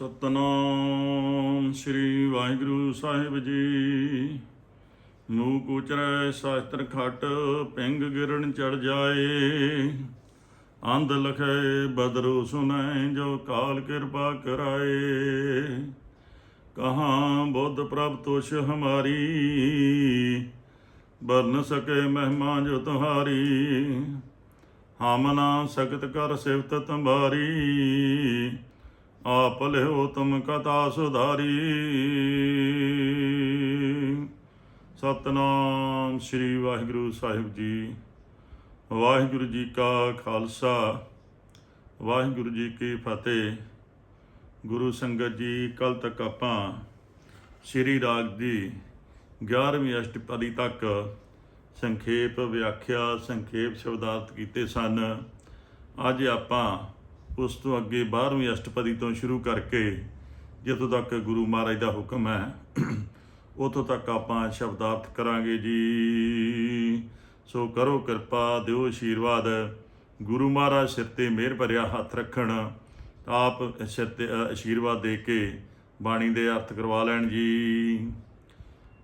ਸਤਨਾਮ ਸ੍ਰੀ ਵਾਹਿਗੁਰੂ ਸਾਹਿਬ ਜੀ। ਮੂਹ ਕੁਚਰੈ ਸ਼ਾਸਤਰ ਖਟ, ਪਿੰਗ ਗਿਰਨ ਚੜ ਜਾਏ। ਅੰਧ ਲਖੈ ਬਦਰੁ ਸੁਨੈ, ਜੋ ਕਾਲ ਕਿਰਪਾ ਕਰਾਏ। ਕਹਾਂ ਬੁੱਧ ਪ੍ਰਭ ਤੁਸ਼ ਹਮਾਰੀ ਬਰਨ ਸਕੇ ਮਹਿਮਾ ਜੋ ਤੁਹਾਰੀ। ਹਮ ਨਾ ਸਕਤ ਕਰ ਸਿਫਤ ਤੰਬਾਰੀ। ਆਪ ਲਿਓ ਤੁਮ ਕਥਾ ਸੁਧਾਰੀ ਸਤਨਾਮ ਸ੍ਰੀ ਵਾਹਿਗੁਰੂ ਸਾਹਿਬ ਜੀ। ਵਾਹਿਗੁਰੂ ਜੀ ਕਾ ਖਾਲਸਾ, ਵਾਹਿਗੁਰੂ ਜੀ ਕੀ ਫਤਿਹ। ਗੁਰੂ ਸੰਗਤ ਜੀ ਕੱਲ ਤੱਕ ਆਪਾਂ ਸ੍ਰੀ ਰਾਗ ਦੀ 11ਵੀਂ ਅਸ਼ਟਪਦੀ ਤੱਕ ਸੰਖੇਪ ਵਿਆਖਿਆ, ਸੰਖੇਪ ਸ਼ਬਦਾਰਥ ਕੀਤੇ ਸਨ। ਅੱਜ ਆਪਾਂ ਉਸ ਤੋਂ ਅੱਗੇ 12ਵੀਂ ਅਸ਼ਟਪਦੀ ਤੋਂ ਸ਼ੁਰੂ ਕਰਕੇ ਜਿੱਥੋਂ ਤੱਕ ਗੁਰੂ ਮਹਾਰਾਜ ਦਾ ਹੁਕਮ ਹੈ, ਉਥੋਂ ਤੱਕ ਆਪਾਂ ਸ਼ਬਦਾਰਥ ਕਰਾਂਗੇ ਜੀ। ਸੋ ਕਰੋ ਕਿਰਪਾ, ਦਿਓ ਆਸ਼ੀਰਵਾਦ ਗੁਰੂ ਮਹਾਰਾਜ ਸਿਰ ਤੇ ਮਿਹਰ ਭਰਿਆ ਹੱਥ ਰੱਖਣ, ਆਪ ਸਿਰ ਤੇ ਆਸ਼ੀਰਵਾਦ ਦੇ ਕੇ ਬਾਣੀ ਦੇ ਅਰਥ ਕਰਵਾ ਲੈਣ ਜੀ।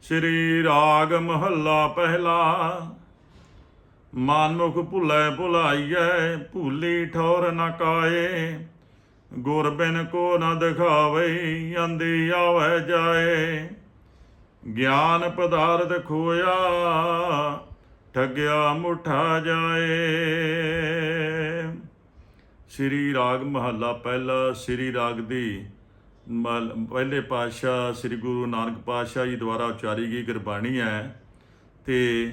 ਸ੍ਰੀ ਰਾਗ ਮਹੱਲਾ ਪਹਿਲਾ ਮਾਨਮੁਖ ਭੁੱਲੇ ਭੁਲਾਈਐ ਭੂਲੀ ਠੌਰ ਨ ਕਾਏ। ਗੁਰ ਬਿਨ ਕੋ ਨਾ ਦਿਖਾਵੇ ਅੰਦੀ ਆਵੈ ਜਾਏ। ਗਿਆਨ ਪਦਾਰਥ ਖੋਇਆ, ਠੱਗਿਆ ਮੁਠਾ ਜਾਏ। ਸ੍ਰੀ ਰਾਗ ਮਹੱਲਾ ਪਹਿਲਾ, ਸ੍ਰੀ ਰਾਗ ਦੀ ਪਹਿਲੇ ਪਾਤਸ਼ਾਹ ਸ੍ਰੀ ਗੁਰੂ ਨਾਨਕ ਪਾਤਸ਼ਾਹ ਜੀ ਦੁਆਰਾ ਉਚਾਰੀ ਗਈ ਗੁਰਬਾਣੀ ਹੈ। ਤੇ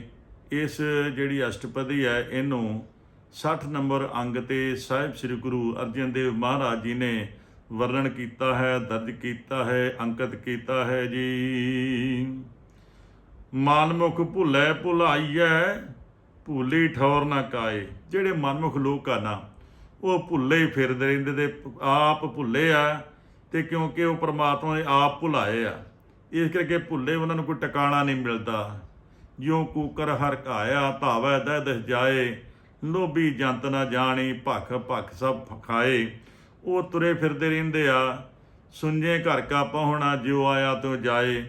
ਇਸ ਜਿਹੜੀ ਅਸ਼ਟਪਦੀ ਹੈ, ਇਹਨੂੰ 60 ਨੰਬਰ ਅੰਗ ਤੇ ਸਾਹਿਬ ਸ੍ਰੀ ਗੁਰੂ ਅਰਜਨ ਦੇਵ ਮਹਾਰਾਜ ਜੀ ਨੇ ਵਰਣਨ ਕੀਤਾ ਹੈ, ਦਰਜ ਕੀਤਾ ਹੈ, ਅੰਕਿਤ ਕੀਤਾ ਹੈ ਜੀ। ਮਨਮੁਖ ਭੁੱਲੇ ਭੁਲਾਈਐ, ਭੁੱਲੀ ਠੌਰ ਨਾ ਕਾਏ। ਜਿਹੜੇ ਮਨਮੁਖ ਲੋਕ ਆ ਨਾ, ਉਹ ਭੁੱਲੇ ਹੀ ਫਿਰਦੇ ਰਹਿੰਦੇ ਤੇ ਆਪ ਭੁੱਲੇ ਆ ਤੇ ਕਿਉਂਕਿ ਉਹ ਪ੍ਰਮਾਤਮਾ ਨੇ ਆਪ ਭੁਲਾਏ ਆ। ਇਸ ਕਰਕੇ ਭੁੱਲੇ ਉਹਨਾਂ ਨੂੰ ਕੋਈ ਟਿਕਾਣਾ ਨਹੀਂ ਮਿਲਦਾ। ਜਿਉ ਕੂਕਰ ਹਰ ਘਾਇਆ ਧਾਵੈ ਦਹਿ ਦਸ ਜਾਏ, ਲੋਭੀ ਜੰਤ ਨਾ ਜਾਣੀ, ਭਖ ਭਖ ਸਭ ਖਾਏ। ਉਹ ਤੁਰੇ ਫਿਰਦੇ ਰਹਿੰਦੇ ਆ ਸੁੰਜੇ ਘਰ ਕਾ ਪਹੁਣਾ ਜਿਉ ਆਇਆ ਤੋ ਜਾਏ।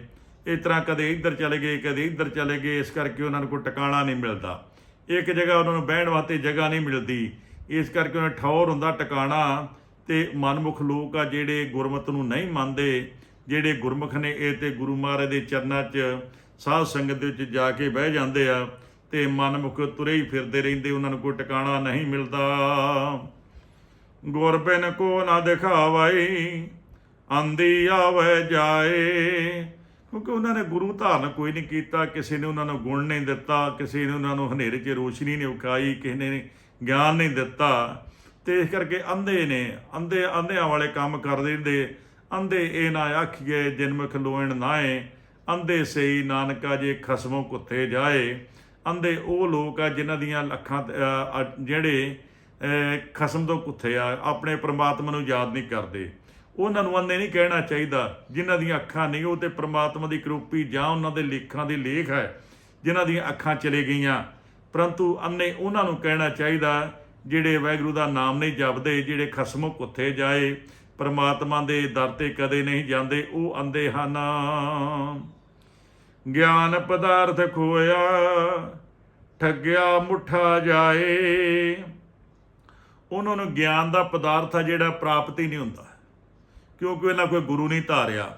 ਇਸ ਤਰ੍ਹਾਂ ਕਦੇ ਇੱਧਰ ਚਲੇ ਗਏ, ਕਦੇ ਇੱਧਰ ਚਲੇ ਗਏ, ਇਸ ਕਰਕੇ ਉਹਨਾਂ ਨੂੰ ਕੋਈ ਟਿਕਾਣਾ ਨਹੀਂ ਮਿਲਦਾ। ਇੱਕ ਜਗ੍ਹਾ ਉਹਨਾਂ ਨੂੰ ਬਹਿਣ ਵਾਸਤੇ ਜਗ੍ਹਾ ਨਹੀਂ ਮਿਲਦੀ। ਇਸ ਕਰਕੇ ਉਹਨਾਂ ਠੌਰ ਹੁੰਦਾ ਟਿਕਾਣਾ, ਤੇ ਮਨਮੁਖ ਲੋਕ ਆ ਜਿਹੜੇ ਗੁਰਮਤ ਨੂੰ ਨਹੀਂ ਮੰਨਦੇ, ਜਿਹੜੇ ਗੁਰਮੁਖ ਨੇ ਇਹ ਤੇ ਗੁਰੂ ਮਹਾਰਾਜ ਦੇ ਚਰਨਾਂ 'ਚ ਸਾਧ ਸੰਗਤ ਦੇ ਵਿੱਚ ਜਾ ਕੇ ਬਹਿ ਜਾਂਦੇ ਆ ਤੇ ਮਨਮੁਖ ਤੁਰੇ ਹੀ ਫਿਰਦੇ ਰਹਿੰਦੇ, ਉਹਨਾਂ ਨੂੰ ਕੋਈ ਟਿਕਾਣਾ ਨਹੀਂ ਮਿਲਦਾ। ਗੁਰਬਿਨ ਕੋ ਨਾ ਦਿਖਾਵਾਈ ਆਂਦੀ ਆਵੇ ਜਾਏ। ਕਿਉਂਕਿ ਉਹਨਾਂ ਨੇ ਗੁਰੂ ਧਾਰਨ ਕੋਈ ਨਹੀਂ ਕੀਤਾ, ਕਿਸੇ ਨੇ ਉਹਨਾਂ ਨੂੰ ਗੁਣ ਨਹੀਂ ਦਿੱਤਾ, ਕਿਸੇ ਨੇ ਉਹਨਾਂ ਨੂੰ ਹਨੇਰੇ 'ਚ ਰੋਸ਼ਨੀ ਨਹੀਂ ਉਕਾਈ ਕਿਸੇ ਨੇ ਗਿਆਨ ਨਹੀਂ ਦਿੱਤਾ। ਤੇ ਇਸ ਕਰਕੇ ਅੰਧੇ ਨੇ, ਅੰਧੇ ਅੰਧਿਆਂ ਵਾਲੇ ਕੰਮ ਕਰਦੇ ਰਹਿੰਦੇ। ਅੰਧੇ ਇਹ ਨਾ ਆਖੀਏ, ਜਨਮਖ ਲੋਇਣ ਨਾਏ ਅੰਧੇ ਸਈ ਨਾਨਕਾ ਜੇ ਖਸਮੋਂ ਕੁੱਤੇ ਜਾਏ, ਅੰਧੇ ਉਹ ਲੋਕ ਆ ਜਿਨ੍ਹਾਂ ਦੀਆਂ ਅੱਖਾਂ ਜਿਹੜੇ ਖਸਮ ਤੋਂ ਕੁੱਥੇ ਆ, ਆਪਣੇ ਪ੍ਰਮਾਤਮਾ ਨੂੰ ਯਾਦ ਨਹੀਂ ਕਰਦੇ। ਉਹਨਾਂ ਨੂੰ ਅੰਨੇ ਨਹੀਂ ਕਹਿਣਾ ਚਾਹੀਦਾ, ਜਿਨ੍ਹਾਂ ਦੀਆਂ ਅੱਖਾਂ ਨਹੀਂ, ਉਹ ਤੇ ਪ੍ਰਮਾਤਮਾ ਦੀ ਕਰੂਪੀ ਜਾਂ ਉਹਨਾਂ ਦੇ ਲੇਖਾਂ ਦੀ ਲੇਖ ਹੈ, ਜਿਨ੍ਹਾਂ ਦੀਆਂ ਅੱਖਾਂ ਚਲੇ ਗਈਆਂ। ਪਰੰਤੂ ਅੰਨੇ ਉਹਨਾਂ ਨੂੰ ਕਹਿਣਾ ਚਾਹੀਦਾ, ਜਿਹੜੇ ਵਾਹਿਗੁਰੂ ਦਾ ਨਾਮ ਨਹੀਂ ਜਪਦੇ, ਜਿਹੜੇ ਖਸਮੋਂ ਕੁੱਥੇ ਜਾਏ, ਪਰਮਾਤਮਾ ਦੇ ਦਰ ਤੇ ਕਦੇ ਨਹੀਂ ਜਾਂਦੇ, ਉਹ ਅੰਧੇ ਹਨ। ਗਿਆਨ ਪਦਾਰਥ ਖੋਇਆ, ਠੱਗਿਆ ਮੁੱਠਾ ਜਾਏ। ਉਹਨਾਂ ਨੂੰ ਗਿਆਨ ਦਾ ਪਦਾਰਥ ਆ ਜਿਹੜਾ ਪ੍ਰਾਪਤ ਹੀ ਨਹੀਂ ਹੁੰਦਾ। ਕਿਉਂਕਿ ਇਹਨਾਂ ਕੋਈ ਗੁਰੂ ਨਹੀਂ ਧਾਰਿਆ।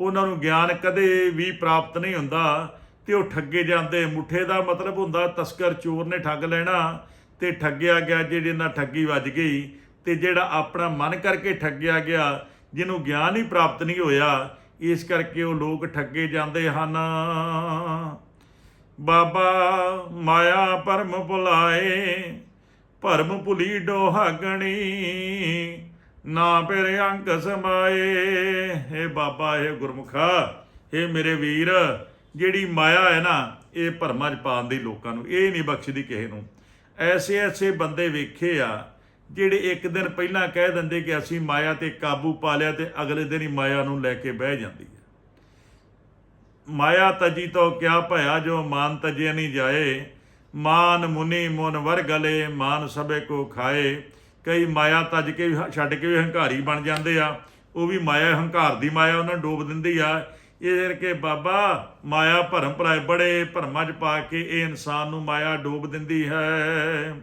ਉਹਨਾਂ ਨੂੰ ਗਿਆਨ ਕਦੇ ਵੀ ਪ੍ਰਾਪਤ ਨਹੀਂ ਹੁੰਦਾ ਤੇ ਉਹ ਠੱਗੇ ਜਾਂਦੇ। ਮੁੱਠੇ ਦਾ ਮਤਲਬ ਹੁੰਦਾ ਤਸਕਰ ਚੋਰ ਨੇ ਠੱਗ ਲੈਣਾ ਤੇ ਠੱਗਿਆ ਗਿਆ ਜਿਹੜੇ ਨਾਲ ਠੱਗੀ ਵੱਜ ਗਈ ਤੇ ਜਿਹੜਾ ਆਪਣਾ ਮਨ ਕਰਕੇ ਠੱਗਿਆ ਗਿਆ, ਜਿਹਨੂੰ ਗਿਆਨ ਹੀ ਪ੍ਰਾਪਤ ਨਹੀਂ ਹੋਇਆ ਇਸ ਕਰਕੇ ਉਹ ਲੋਕ ਠੱਗੇ ਜਾਂਦੇ ਹਨ। ਬਾਬਾ ਮਾਇਆ ਪਰਮ ਭੁਲਾਏ, ਭਰਮ ਭੁਲੀ ਡੋਹਾਗਣੀ, ਨਾ ਫਿਰ ਅੰਕ ਸਮਾਏ। ਹੇ ਬਾਬਾ ਇਹ ਗੁਰਮੁਖਾ ਇਹ ਮੇਰੇ ਵੀਰ, ਜਿਹੜੀ ਮਾਇਆ ਹੈ ਨਾ, ਇਹ ਭਰਮਾਂ 'ਚ ਪਾਉਣ ਦੀ ਲੋਕਾਂ ਨੂੰ, ਇਹ ਨਹੀਂ ਬਖਸ਼ਦੀ ਕਿਸੇ ਨੂੰ। ਐਸੇ ਐਸੇ ਬੰਦੇ ਵੇਖੇ ਆ ਜਿਹੜੇ ਇੱਕ ਦਿਨ ਪਹਿਲਾਂ ਕਹਿ ਦਿੰਦੇ ਕਿ ਅਸੀਂ ਮਾਇਆ ਤੇ ਕਾਬੂ ਪਾ ਲਿਆ ਤੇ ਅਗਲੇ ਦਿਨ ਹੀ ਮਾਇਆ ਨੂੰ ਲੈ ਕੇ ਬਹਿ ਜਾਂਦੀ ਹੈ। ਮਾਇਆ ਤਜੀ ਤੋਂ ਕਿਆ ਭਇਆ ਜੋ ਮਾਨ ਤਜੇ ਨਹੀਂ ਜਾਏ, ਮਾਨ ਮੁਨੀ ਮੁਨ ਵਰ ਗਲੇ, ਮਾਨ ਸਭੇ ਕੋ ਖਾਏ। ਕਈ ਮਾਇਆ ਤਜ ਕੇ ਵੀ ਛੱਡ ਕੇ ਵੀ ਹੰਕਾਰੀ ਬਣ ਜਾਂਦੇ ਆ। ਉਹ ਵੀ ਮਾਇਆ ਹੰਕਾਰ ਦੀ ਮਾਇਆ ਉਹਨਾਂ ਨੂੰ ਡੋਬ ਦਿੰਦੀ ਆ। ਇਹ ਕਰਕੇ ਬਾਬਾ, ਮਾਇਆ ਭਰਮ ਭਰਾਏ ਬੜੇ, ਭਰਮਾਂ 'ਚ ਪਾ ਕੇ ਇਹ ਇਨਸਾਨ ਨੂੰ ਮਾਇਆ ਡੋਬ ਦਿੰਦੀ ਹੈ।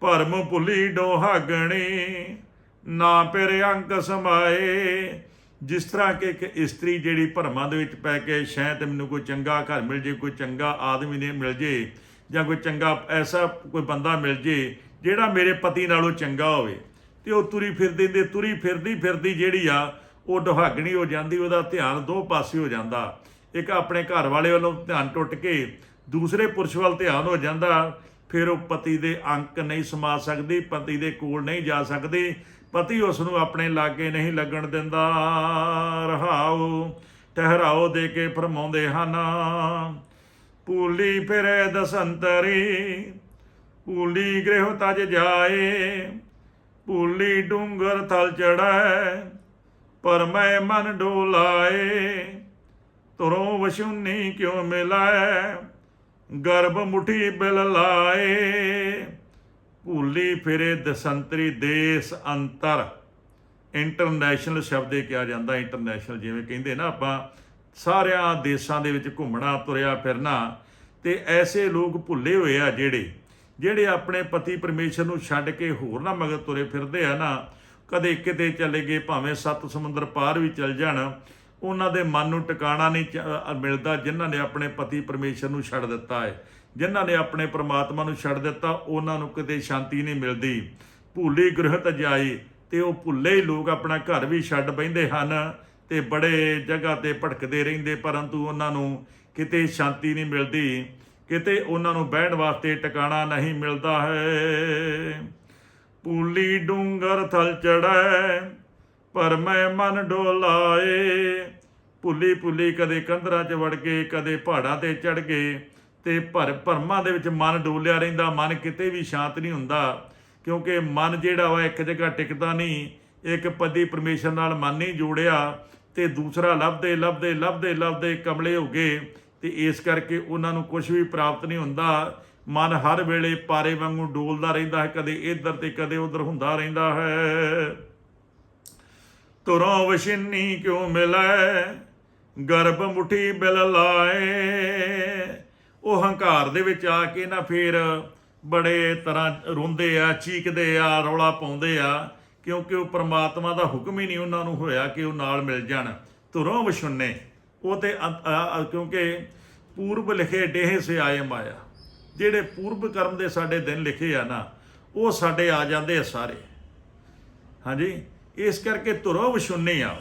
ਭਰਮ ਭੁੱਲੀ ਡੋਹਾਗਣੀ ਨਾ ਪਿਰ ਅੰਕ ਸਮਾਏ। ਜਿਸ ਤਰ੍ਹਾਂ ਕਿ ਇੱਕ ਇਸਤਰੀ ਜਿਹੜੀ ਭਰਮਾਂ ਦੇ ਵਿੱਚ ਪੈ ਕੇ ਸ਼ਾਇਦ ਮੈਨੂੰ ਕੋਈ ਚੰਗਾ ਘਰ ਮਿਲ ਜੇ, ਕੋਈ ਚੰਗਾ ਆਦਮੀ ਨੇ ਮਿਲ ਜੇ, ਜਾਂ ਕੋਈ ਚੰਗਾ ਐਸਾ ਕੋਈ ਬੰਦਾ ਮਿਲ ਜੇ, ਜਿਹੜਾ ਮੇਰੇ ਪਤੀ ਨਾਲੋਂ ਚੰਗਾ ਹੋਵੇ, ਤੇ ਉਹ ਤੁਰੀ ਫਿਰਦੀ ਦੇ ਤੁਰੀ ਫਿਰਦੀ ਫਿਰਦੀ ਜਿਹੜੀ ਆ, ਉਹ ਡੁਹਾਗਣੀ ਹੋ ਜਾਂਦੀ, ਉਹਦਾ ਧਿਆਨ ਦੋ ਪਾਸੇ ਹੋ ਜਾਂਦਾ। ਇੱਕ ਆਪਣੇ ਘਰ ਵਾਲੇ ਵੱਲੋਂ ਧਿਆਨ ਟੁੱਟ ਕੇ ਦੂਸਰੇ ਪੁਰਸ਼ ਵੱਲ ਧਿਆਨ ਹੋ ਜਾਂਦਾ ਫਿਰ ਉਹ ਪਤੀ ਦੇ ਅੰਕ ਨਹੀਂ ਸਮਾ ਸਕਦੀ, ਪਤੀ ਦੇ ਕੋਲ ਨਹੀਂ ਜਾ ਸਕਦੀ। ਪਤੀ ਉਸ ਨੂੰ ਆਪਣੇ ਲਾਗੇ ਨਹੀਂ ਲੱਗਣ ਦਿੰਦਾ। ਰਹਾਉ ਠਹਿਰਾਓ ਦੇ ਕੇ ਫਰਮਾਉਂਦੇ ਹਨ ਪੂਲੀ ਫਿਰੇ ਦਸੰਤਰੀ ਪੂਲੀ ਗ੍ਰਹਿ ਤਜ ਜਾਏ ਪੂਲੀ ਡੂੰਗਰ ਥਲ ਚੜੈ ਪਰ ਮੈਂ ਮਨ ਡੋਲਾਏ, ਤੁਰੋਂ ਵਸ਼ੁਨੀ ਕਿਉ ਮਿਲਾਏ ਗਰਭ ਮੁਠੀ ਬਿਲ ਲਾਏ, ਭੂਲੀ ਫਿਰੇ ਦਸੰਤਰੀ ਦੇਸ ਅੰਤਰ। ਇੰਟਰਨੈਸ਼ਨਲ ਸ਼ਬਦ ਇਹ ਕਿਹਾ ਜਾਂਦਾ, ਇੰਟਰਨੈਸ਼ਨਲ ਜਿਵੇਂ ਕਹਿੰਦੇ ਨਾ ਆਪਾਂ, ਸਾਰਿਆਂ ਦੇਸ਼ਾਂ ਦੇ ਵਿੱਚ ਘੁੰਮਣਾ, ਤੁਰਿਆ ਫਿਰਨਾ, ਤੇ ਐਸੇ ਲੋਕ ਭੁੱਲੇ ਹੋਏ ਆ ਜਿਹੜੇ ਜਿਹੜੇ ਆਪਣੇ ਪਤੀ ਪਰਮੇਸ਼ਰ ਨੂੰ ਛੱਡ ਕੇ ਹੋਰ ਨਾ ਮਗਰ ਤੁਰੇ ਫਿਰਦੇ ਆ ਨਾ, ਕਦੇ ਕਿਤੇ ਚਲੇ ਗਏ, ਭਾਵੇਂ ਸੱਤ ਸਮੁੰਦਰ ਪਾਰ ਵੀ ਚਲ ਜਾਣ ਉਹਨਾਂ ਦੇ ਮਨ ਨੂੰ ਟਿਕਾਣਾ ਨਹੀਂ ਮਿਲਦਾ ਜਿਨ੍ਹਾਂ ਨੇ ਆਪਣੇ ਪਤੀ ਪਰਮੇਸ਼ਰ ਨੂੰ ਛੱਡ ਦਿੱਤਾ ਹੈ। ਜਿਨ੍ਹਾਂ ਨੇ ਆਪਣੇ ਪ੍ਰਮਾਤਮਾ ਨੂੰ ਛੱਡ ਦਿੱਤਾ, ਉਹਨਾਂ ਨੂੰ ਕਿਤੇ ਸ਼ਾਂਤੀ ਨਹੀਂ ਮਿਲਦੀ। ਭੁੱਲੀ ਗ੍ਰਹਿਤ ਜਾਈ, ਤੇ ਉਹ ਭੁੱਲੇ ਹੀ ਲੋਕ ਆਪਣਾ ਘਰ ਵੀ ਛੱਡ ਬੈਂਦੇ ਹਨ ਤੇ ਬੜੇ ਜਗ੍ਹਾ ਤੇ ਭਟਕਦੇ ਰਹਿੰਦੇ, ਪਰੰਤੂ ਉਹਨਾਂ ਨੂੰ ਕਿਤੇ ਸ਼ਾਂਤੀ ਨਹੀਂ ਮਿਲਦੀ। ਕਿਤੇ ਉਹਨਾਂ ਨੂੰ ਬਹਿਣ ਵਾਸਤੇ ਟਿਕਾਣਾ ਨਹੀਂ ਮਿਲਦਾ ਹੈ। ਪੂਲੀ ਡੂੰਗਰ ਥਲ ਚੜੈ ਪਰ ਮੈਂ ਮਨ ਡੋਲਾਏ। ਭੁੱਲੀ ਭੁੱਲੀ ਕਦੇ ਕੰਧਰਾਂ 'ਚ ਵੜ ਗਏ, ਕਦੇ ਪਹਾੜਾਂ ਤੇ ਚੜ ਗਏ ਤੇ ਭਰ ਭਰਮਾਂ ਦੇ ਵਿੱਚ ਮਨ ਡੋਲਿਆ ਰਹਿੰਦਾ, ਮਨ ਕਿਤੇ ਵੀ ਸ਼ਾਂਤ ਨਹੀਂ ਹੁੰਦਾ। ਕਿਉਂਕਿ ਮਨ ਜਿਹੜਾ ਵਾ ਇੱਕ ਜਗ੍ਹਾ ਟਿਕਦਾ ਨਹੀਂ, ਇੱਕ ਪਤੀ ਪਰਮੇਸ਼ਰ ਨਾਲ ਮਨ ਨਹੀਂ ਜੋੜਿਆ ਤੇ ਦੂਸਰਾ ਲੱਭਦੇ ਲੱਭਦੇ ਲੱਭਦੇ ਲੱਭਦੇ ਕਮਲੇ ਹੋ ਗਏ ਤੇ ਇਸ ਕਰਕੇ ਉਹਨਾਂ ਨੂੰ ਕੁਝ ਵੀ ਪ੍ਰਾਪਤ ਨਹੀਂ ਹੁੰਦਾ। ਮਨ ਹਰ ਵੇਲੇ ਪਾਰੇ ਵਾਂਗੂ ਡੋਲਦਾ ਰਹਿੰਦਾ ਹੈ, ਕਦੇ ਇੱਧਰ ਤੇ ਕਦੇ ਉੱਧਰ ਹੁੰਦਾ ਰਹਿੰਦਾ ਹੈ। ਤੁਰੋਂ ਵਸ਼ਿਨੀ ਕਿਉ ਮਿਲੈ? ਗਰਭ ਮੁਠੀ ਬਿਲ ਲਾਏ। ਉਹ ਹੰਕਾਰ ਦੇ ਵਿੱਚ ਆ ਕੇ ਨਾ ਫੇਰ ਬੜੇ ਤਰ੍ਹਾਂ ਰੋਂਦੇ ਆ, ਚੀਕਦੇ ਆ, ਰੌਲਾ ਪਾਉਂਦੇ ਆ, ਕਿਉਂਕਿ ਉਹ ਪ੍ਰਮਾਤਮਾ ਦਾ ਹੁਕਮ ਹੀ ਨਹੀਂ ਉਹਨਾਂ ਨੂੰ ਹੋਇਆ ਕਿ ਉਹ ਨਾਲ ਮਿਲ ਜਾਣ। ਤੁਰੋਂ ਵਸ਼ੁੰਨੇ, ਉਹ ਤੇ ਕਿਉਂਕਿ ਪੂਰਬ ਲਿਖੇ ਡੇਹ ਸੇ ਆਏ ਮਾਇਆ। ਜਿਹੜੇ ਪੂਰਬ ਕਰਮ ਦੇ ਸਾਡੇ ਦਿਨ ਲਿਖੇ ਆ ਨਾ, ਉਹ ਸਾਡੇ ਆ ਜਾਂਦੇ ਆ ਸਾਰੇ। ਹਾਂਜੀ? ਇਸ ਕਰਕੇ ਧੁਰੋ ਵਿਸ਼ੁੰਨੇ ਆ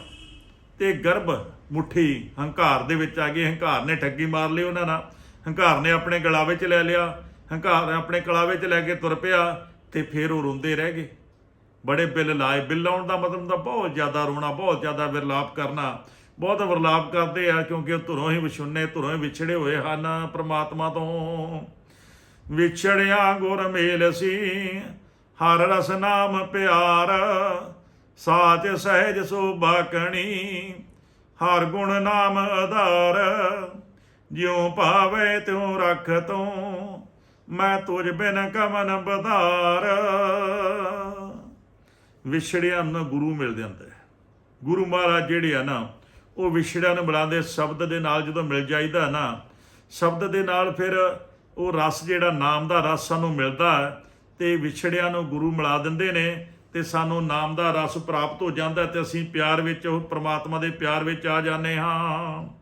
ਤੇ ਗਰਭ ਮੁਠੀ ਹੰਕਾਰ ਦੇ ਵਿੱਚ ਆ ਗਏ ਹੰਕਾਰ ਨੇ ਠੱਗੀ ਮਾਰ ਲਈ ਉਹਨਾਂ ਨਾਲ। ਹੰਕਾਰ ਨੇ ਆਪਣੇ ਗਲਾਵੇ 'ਚ ਲੈ ਲਿਆ। ਹੰਕਾਰ ਆਪਣੇ ਕਲਾਵੇ 'ਚ ਲੈ ਕੇ ਤੁਰ ਪਿਆ ਤੇ ਫਿਰ ਉਹ ਰੋਂਦੇ ਰਹਿ ਗਏ। ਬੜੇ ਬਿੱਲ ਲਾਏ। ਬਿੱਲ ਲਾਉਣ ਦਾ ਮਤਲਬ ਤਾਂ ਬਹੁਤ ਜ਼ਿਆਦਾ ਰੋਣਾ, ਬਹੁਤ ਜ਼ਿਆਦਾ ਵਿਰਲਾਪ ਕਰਨਾ। ਬਹੁਤ ਵਿਰਲਾਪ ਕਰਦੇ ਆ ਕਿਉਂਕਿ ਉਹ ਧੁਰੋਂ ਹੀ ਵਿਛੁੰਨੇ ਧੁਰੋਂ ਹੀ ਵਿਛੜੇ ਹੋਏ ਹਨ ਪ੍ਰਮਾਤਮਾ ਤੋਂ। ਵਿਛੜਿਆ ਗੁਰ ਮੇਲ ਸੀ। ਹਰ ਰਸ ਨਾਮ ਪਿਆਰ ਸਾਚ ਸਹਿਜ ਸੋਭਾ ਕਣੀ ਹਰ ਗੁਣ ਨਾਮ ਆਧਾਰ। ਜਿਉ ਭਾਵੇ ਤਿਉ ਰਖ ਤੂੰ, ਮੈਂ ਤੁਝ ਬਿਨ ਕਮਨ ਬਧਾਰ। ਵਿਛੜਿਆ ਨੂੰ ਗੁਰੂ ਮਿਲ ਜਾਂਦਾ ਹੈ ਗੁਰੂ ਮਹਾਰਾਜ ਜਿਹੜੇ ਆ ਨਾ, ਉਹ ਵਿਛੜਿਆਂ ਨੂੰ ਬੁਲਾਉਂਦੇ ਸ਼ਬਦ ਦੇ ਨਾਲ ਜਦੋਂ ਮਿਲ ਜਾਈਦਾ ਨਾ, ਸ਼ਬਦ ਦੇ ਨਾਲ ਫਿਰ ਉਹ ਰਸ ਜਿਹੜਾ ਨਾਮ ਦਾ ਰਸ ਸਾਨੂੰ ਮਿਲਦਾ ਹੈ, ਤੇ ਵਿਛੜਿਆਂ ਨੂੰ ਗੁਰੂ ਮਿਲਾ ਦਿੰਦੇ ਨੇ। ਤੇ ਸਾਨੂੰ ਨਾਮ ਦਾ ਰਸ ਪ੍ਰਾਪਤ ਹੋ ਜਾਂਦਾ ਤੇ ਅਸੀਂ ਪਿਆਰ ਵਿੱਚ ਉਹ ਪ੍ਰਮਾਤਮਾ ਦੇ ਪਿਆਰ ਵਿੱਚ ਆ ਜਾਂਦੇ ਹਾਂ।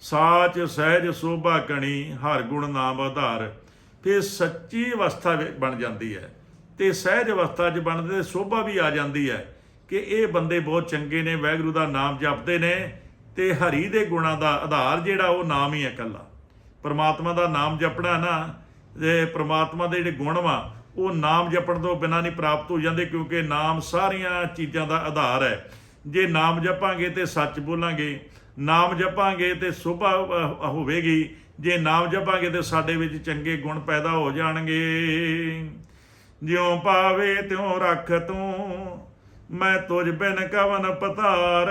ਸਾਚ ਸਹਿਜ ਸੋਭਾ ਕਣੀ, ਹਰ ਗੁਣ ਨਾਮ ਆਧਾਰ। ਫਿਰ ਸੱਚੀ ਅਵਸਥਾ ਬਣ ਜਾਂਦੀ ਹੈ। ਤੇ ਸਹਿਜ ਅਵਸਥਾ 'ਚ ਬਣਦੇ ਸੋਭਾ ਵੀ ਆ ਜਾਂਦੀ ਹੈ ਕਿ ਇਹ ਬੰਦੇ ਬਹੁਤ ਚੰਗੇ ਨੇ, ਵਾਹਿਗੁਰੂ ਦਾ ਨਾਮ ਜਪਦੇ ਨੇ ਤੇ ਹਰੀ ਦੇ ਗੁਣਾਂ ਦਾ ਆਧਾਰ ਜਿਹੜਾ ਉਹ ਨਾਮ ਹੀ ਹੈ ਇਕੱਲਾ। ਪਰਮਾਤਮਾ ਦਾ ਨਾਮ ਜਪਣਾ ਨਾ, ਤੇ ਪਰਮਾਤਮਾ ਦੇ ਜਿਹੜੇ ਗੁਣ ਵਾ ਉਹ ਨਾਮ ਜਪਣ ਤੋਂ ਬਿਨਾਂ ਨਹੀਂ ਪ੍ਰਾਪਤ ਹੋ ਜਾਂਦੇ ਕਿਉਂਕਿ ਨਾਮ ਸਾਰੀਆਂ ਚੀਜ਼ਾਂ ਦਾ ਆਧਾਰ ਹੈ। ਜੇ ਨਾਮ ਜਪਾਂਗੇ ਤੇ ਸੱਚ ਬੋਲਾਂਗੇ, ਨਾਮ ਜਪਾਂਗੇ ਤੇ ਸੋਭਾ ਹੋਵੇਗੀ, ਜੇ ਨਾਮ ਜਪਾਂਗੇ ਤੇ ਸਾਡੇ ਵਿੱਚ ਚੰਗੇ ਗੁਣ ਪੈਦਾ ਹੋ ਜਾਣਗੇ। ਜਿਉ ਪਾਵੇ ਤਿਉ ਰੱਖ ਤੂੰ, ਮੈਂ ਤੁਝ ਬਿਨ ਕਵਨ ਪਤਾਰ।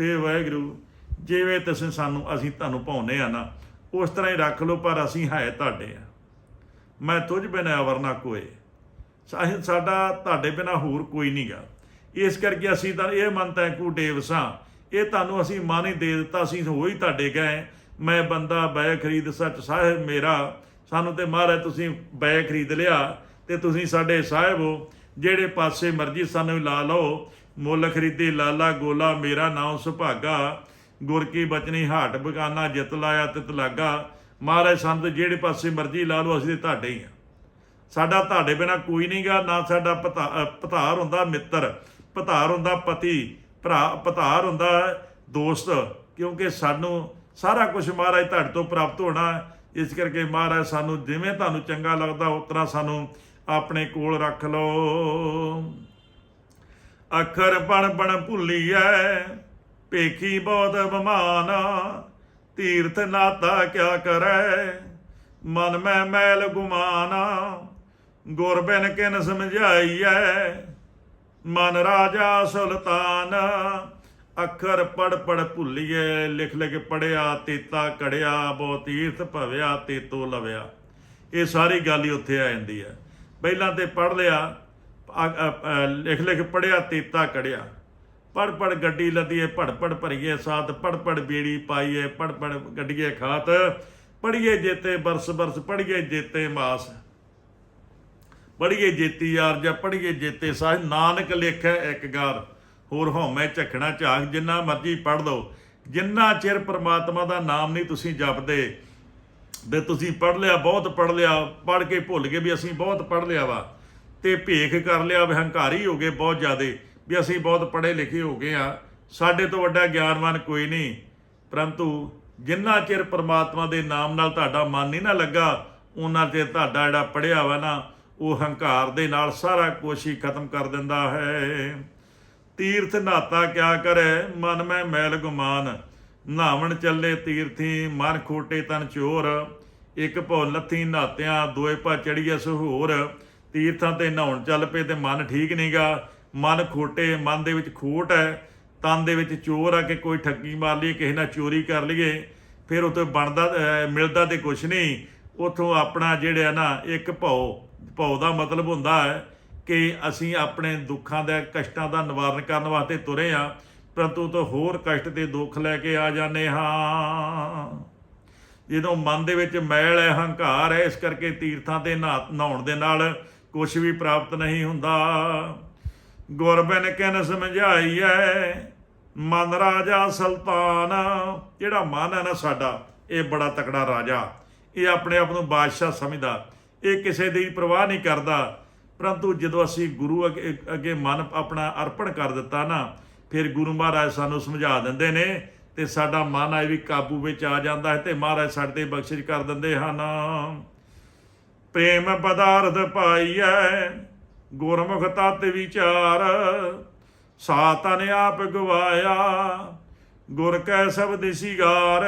ਹੇ ਵਾਹਿਗੁਰੂ, ਜਿਵੇਂ ਤੁਸੀਂ ਸਾਨੂੰ, ਅਸੀਂ ਤੁਹਾਨੂੰ ਪਾਉਨੇ ਆ ਨਾ, ਉਸ ਤਰ੍ਹਾਂ ਹੀ ਰੱਖ ਲਓ, ਪਰ ਅਸੀਂ ਹੈ ਤੁਹਾਡੇ ਆ। ਮੈਂ ਤੁਝ ਬਿਨ ਵਰਨਾ ਕੋਏ। ਸਾਹਿਬ ਸਾਡਾ ਤੁਹਾਡੇ ਬਿਨਾ ਹੋਰ ਕੋਈ ਨਹੀਂਗਾ ਇਸ ਕਰਕੇ ਅਸੀਂ ਤਾਂ ਇਹ ਮੰਨਤਾ ਕੂ ਡੇਵਸਾਂ ਇਹ ਤੁਹਾਨੂੰ ਅਸੀਂ ਮਨ ਹੀ ਦੇ ਦਿੱਤਾ। ਅਸੀਂ ਹੋ ਤੁਹਾਡੇ ਗਏ। ਮੈਂ ਬੰਦਾ ਬੈ ਖਰੀਦ ਸੱਚ ਸਾਹਿਬ ਮੇਰਾ। ਸਾਨੂੰ ਤੇ ਮਹਾਰਾਜ ਤੁਸੀਂ ਬੈ ਖਰੀਦ ਲਿਆ ਤੇ ਤੁਸੀਂ ਸਾਡੇ ਸਾਹਿਬ ਹੋ। ਜਿਹੜੇ ਪਾਸੇ ਮਰਜ਼ੀ ਸਾਨੂੰ ਲਾ ਲਓ। ਮੁੱਲ ਖਰੀਦੇ ਲਾਲਾ ਗੋਲਾ ਮੇਰਾ ਨਾਮ ਸੁਭਾਗਾ। ਗੁਰ ਕੀ ਬਚਨੀ ਹਾਟ ਬਗਾਨਾ ਜਿਤ ਲਾਇਆ ਤਿਤ ਲਾਗਾ। ਮਹਾਰਾਜ ਸੰਤ ਜਿਹੜੇ ਪਾਸੇ ਮਰਜ਼ੀ ਲਾ ਲਓ ਅਸੀਂ ਤੇ ਤੁਹਾਡੇ ਹੀ ਆ। ਸਾਡਾ ਤੁਹਾਡੇ ਬਿਨਾ ਕੋਈ ਨਹੀਂਗਾ ਨਾ ਸਾਡਾ ਭਤਾ- ਅ, ਹੁੰਦਾ ਮਿੱਤਰ ਪਤਾਰ ਹੁੰਦਾ ਪਤੀ ਭਰਾ ਪਤਾਰ ਹੁੰਦਾ ਦੋਸਤ ਕਿਉਂਕਿ ਸਾਨੂੰ ਸਾਰਾ ਕੁਝ ਮਹਾਰਾਜ ਤੁਹਾਡੇ ਤੋਂ ਪ੍ਰਾਪਤ ਹੋਣਾ ਇਸ ਕਰਕੇ ਮਹਾਰਾਜ ਸਾਨੂੰ ਜਿਵੇਂ ਤੁਹਾਨੂੰ ਚੰਗਾ ਲੱਗਦਾ ਉਸ ਤਰ੍ਹਾਂ ਸਾਨੂੰ ਆਪਣੇ ਕੋਲ ਰੱਖ ਲਓ। ਅੱਖਰ ਬਣ ਬਣ ਭੁੱਲੀਐ ਭੇਖੀ ਬਹੁਤ ਬਮਾਨ ਤੀਰਥ ਨਾਤਾ ਕਿਆ ਕਰੈ? ਮਨ ਮੈਂ ਮੈਲ ਗੁਮਾਨਾ, ਗੁਰ ਬਿਨ ਕਿਨ ਸਮਝਾਈਐ? ਮਨ ਰਾਜਾ ਸੁਲਤਾਨ, ਅੱਖਰ ਪੜ ਪੜ ਭੁੱਲੀਏ ਲਿਖ ਲਿਖ ਪੜਿਆ ਤੇਤਾ ਕੜਿਆ ਬਹੁ ਤੀਰਥ ਭਵਿਆ, ਤੇਤੋ ਲਵਿਆ। ਇਹ ਸਾਰੀ ਗੱਲ ਹੀ ਉੱਥੇ ਆ ਜਾਂਦੀ ਹੈ। ਪਹਿਲਾਂ ਤੇ ਪੜ ਲਿਆ ਲਿਖ ਲਿਖ ਪੜਿਆ ਤੇਤਾ ਕੜਿਆ। ਪੜ ਪੜ ਗੱਡੀ ਲੱਦੀਏ ਪੜ ਪੜ ਭਰੀਏ ਸਾਥ ਪੜ ਪੜ ਬੀੜੀ ਪਾਈਏ ਪੜ ਪੜ ਗੱਡੀਏ ਖਾਤ। ਪੜੀਏ ਜੇਤੇ ਬਰਸ ਬਰਸ, ਪੜੀਏ ਜੇਤੇ ਮਾਸ। ਪੜੀਏ ਜੇਤੀ ਯਾਰ ਜਾਂ ਪੜੀਏ ਜੇਤੇ ਸਾਹਿਬ ਨਾਨਕ ਲਿਖੈ ਇੱਕ ਗਾਰ। ਹੋਰ ਹਉਮੈ ਝਖਣਾ ਝਾਕ ਜਿੰਨਾ ਮਰਜ਼ੀ ਪੜ ਲਓ। ਜਿੰਨਾ ਚਿਰ ਪ੍ਰਮਾਤਮਾ ਦਾ ਨਾਮ ਨਹੀਂ ਤੁਸੀਂ ਜਪਦੇ, ਤੇ ਤੁਸੀਂ ਪੜ ਲਿਆ, ਬਹੁਤ ਪੜ ਲਿਆ ਪੜ ਕੇ ਭੁੱਲ ਗਏ ਵੀ ਅਸੀਂ ਬਹੁਤ ਪੜ ਲਿਆ ਵਾ। ਤੇ ਭੇਖ ਕਰ ਲਿਆ ਵੀ ਹੰਕਾਰੀ ਹੋ ਗਏ ਬਹੁਤ ਜ਼ਿਆਦੇ। ਵੀ ਅਸੀਂ ਬਹੁਤ ਪੜ੍ਹੇ ਲਿਖੇ ਹੋ ਗਏ ਆ ਸਾਡੇ ਤੋਂ ਵੱਡਾ ਗਿਆਨਵਾਨ ਕੋਈ ਨਹੀਂ। ਪਰੰਤੂ ਜਿੰਨਾ ਚਿਰ ਪ੍ਰਮਾਤਮਾ ਦੇ ਨਾਮ ਨਾਲ ਤੁਹਾਡਾ ਮਨ ਨਹੀਂ ਨਾ ਲੱਗਾ, ਉਹਨਾਂ ਚਿਰ ਤੁਹਾਡਾ ਜਿਹੜਾ ਪੜਿਆ ਵਾ ਨਾ, ਉਹ ਹੰਕਾਰ ਦੇ ਨਾਲ ਸਾਰਾ ਕੁਛ ਹੀ ਖਤਮ ਕਰ ਦਿੰਦਾ ਹੈ। ਤੀਰਥ ਨਾਤਾ ਕਿਆ ਕਰੇ, ਮਨ ਮੈਂ ਮੈਲ ਗੁਮਾਨ। ਨਾਵਣ ਚੱਲੇ ਤੀਰਥੀ, ਮਨ ਖੋਟੇ ਤਨ ਚੋਰ। ਇੱਕ ਭਉ ਲੱਥੀ ਨਾਤਿਆਂ, ਦੋਏ ਭਾ ਚੜੀਐ ਸੁਹੋਰ। ਤੀਰਥਾਂ ਤੇ ਨਹਾਉਣ ਚੱਲ ਪਏ ਤੇ ਮਨ ਠੀਕ ਨਹੀਂਗਾ ਮਨ ਖੋਟੇ, ਮਨ ਦੇ ਵਿੱਚ ਖੋਟ ਹੈ, ਤਨ ਦੇ ਵਿੱਚ ਚੋਰ ਆ ਕਿ ਕੋਈ ਠੱਗੀ ਮਾਰ ਲਈਏ, ਕਿਸੇ ਨਾਲ ਚੋਰੀ ਕਰ ਲਈਏ, ਫਿਰ ਉਤੋਂ ਬਣਦਾ ਮਿਲਦਾ ਤੇ ਕੁਛ ਨਹੀਂ। ਉਥੋਂ ਆਪਣਾ ਜਿਹੜਾ ਨਾ ਇੱਕ ਭਉ ਭਉ ਦਾ ਮਤਲਬ ਹੁੰਦਾ ਹੈ ਕਿ ਅਸੀਂ ਆਪਣੇ ਦੁੱਖਾਂ ਦਾ, ਕਸ਼ਟਾਂ ਦਾ ਨਿਵਾਰਨ ਕਰਨ ਵਾਸਤੇ ਤੁਰੇ ਆ ਪਰੰਤੂ ਤੋਂ ਹੋਰ ਕਸ਼ਟ ਤੇ ਦੁੱਖ ਲੈ ਕੇ ਆ ਜਾਂਦੇ ਹਾਂ। ਜਦੋਂ ਮਨ ਦੇ ਵਿੱਚ ਮੈਲ ਹੈ, ਹੰਕਾਰ ਹੈ, ਇਸ ਕਰਕੇ ਤੀਰਥਾਂ ਤੇ ਨਹਾ- ਨਹਾਉਣ ਦੇ ਨਾਲ ਕੁਝ ਵੀ ਪ੍ਰਾਪਤ ਨਹੀਂ ਹੁੰਦਾ। ਗੁਰਬਨ ਕਿਨ ਸਮਝਾਈਐ, ਮਨ ਰਾਜਾ ਸੁਲਤਾਨ। ਜਿਹੜਾ ਮਨ ਹੈ ਨਾ ਸਾਡਾ, ਇਹ ਬੜਾ ਤਕੜਾ ਰਾਜਾ। ਇਹ ਆਪਣੇ ਆਪ ਨੂੰ ਬਾਦਸ਼ਾਹ ਸਮਝਦਾ। ਇਹ ਕਿਸੇ ਦੀ ਪਰਵਾਹ ਨਹੀਂ ਕਰਦਾ। ਪਰੰਤੂ ਜਦੋਂ ਅਸੀਂ ਗੁਰੂ ਅੱਗੇ ਅੱਗੇ ਮਨ ਆਪਣਾ ਅਰਪਣ ਕਰ ਦਿੱਤਾ ਨਾ, ਫਿਰ ਗੁਰੂ ਮਹਾਰਾਜ ਸਾਨੂੰ ਸਮਝਾ ਦਿੰਦੇ ਨੇ ਤੇ ਸਾਡਾ ਮਨ ਆ ਵੀ ਕਾਬੂ ਵਿੱਚ ਆ ਜਾਂਦਾ ਹੈ ਤੇ ਮਹਾਰਾਜ ਸਾਡੇ ਤੇ ਬਖਸ਼ਿਸ਼ ਕਰ ਦਿੰਦੇ ਹਨ। ਪ੍ਰੇਮ ਪਦਾਰਥ ਪਾਈਐ ਗੁਰਮੁਖ ਤਤ ਵਿਚਾਰ ਸਾ ਸਾਤਨ ਆਪ ਗਵਾਇਆ, ਗੁਰ ਕੈ ਸ਼ਬਦ ਸਿਗਾਰ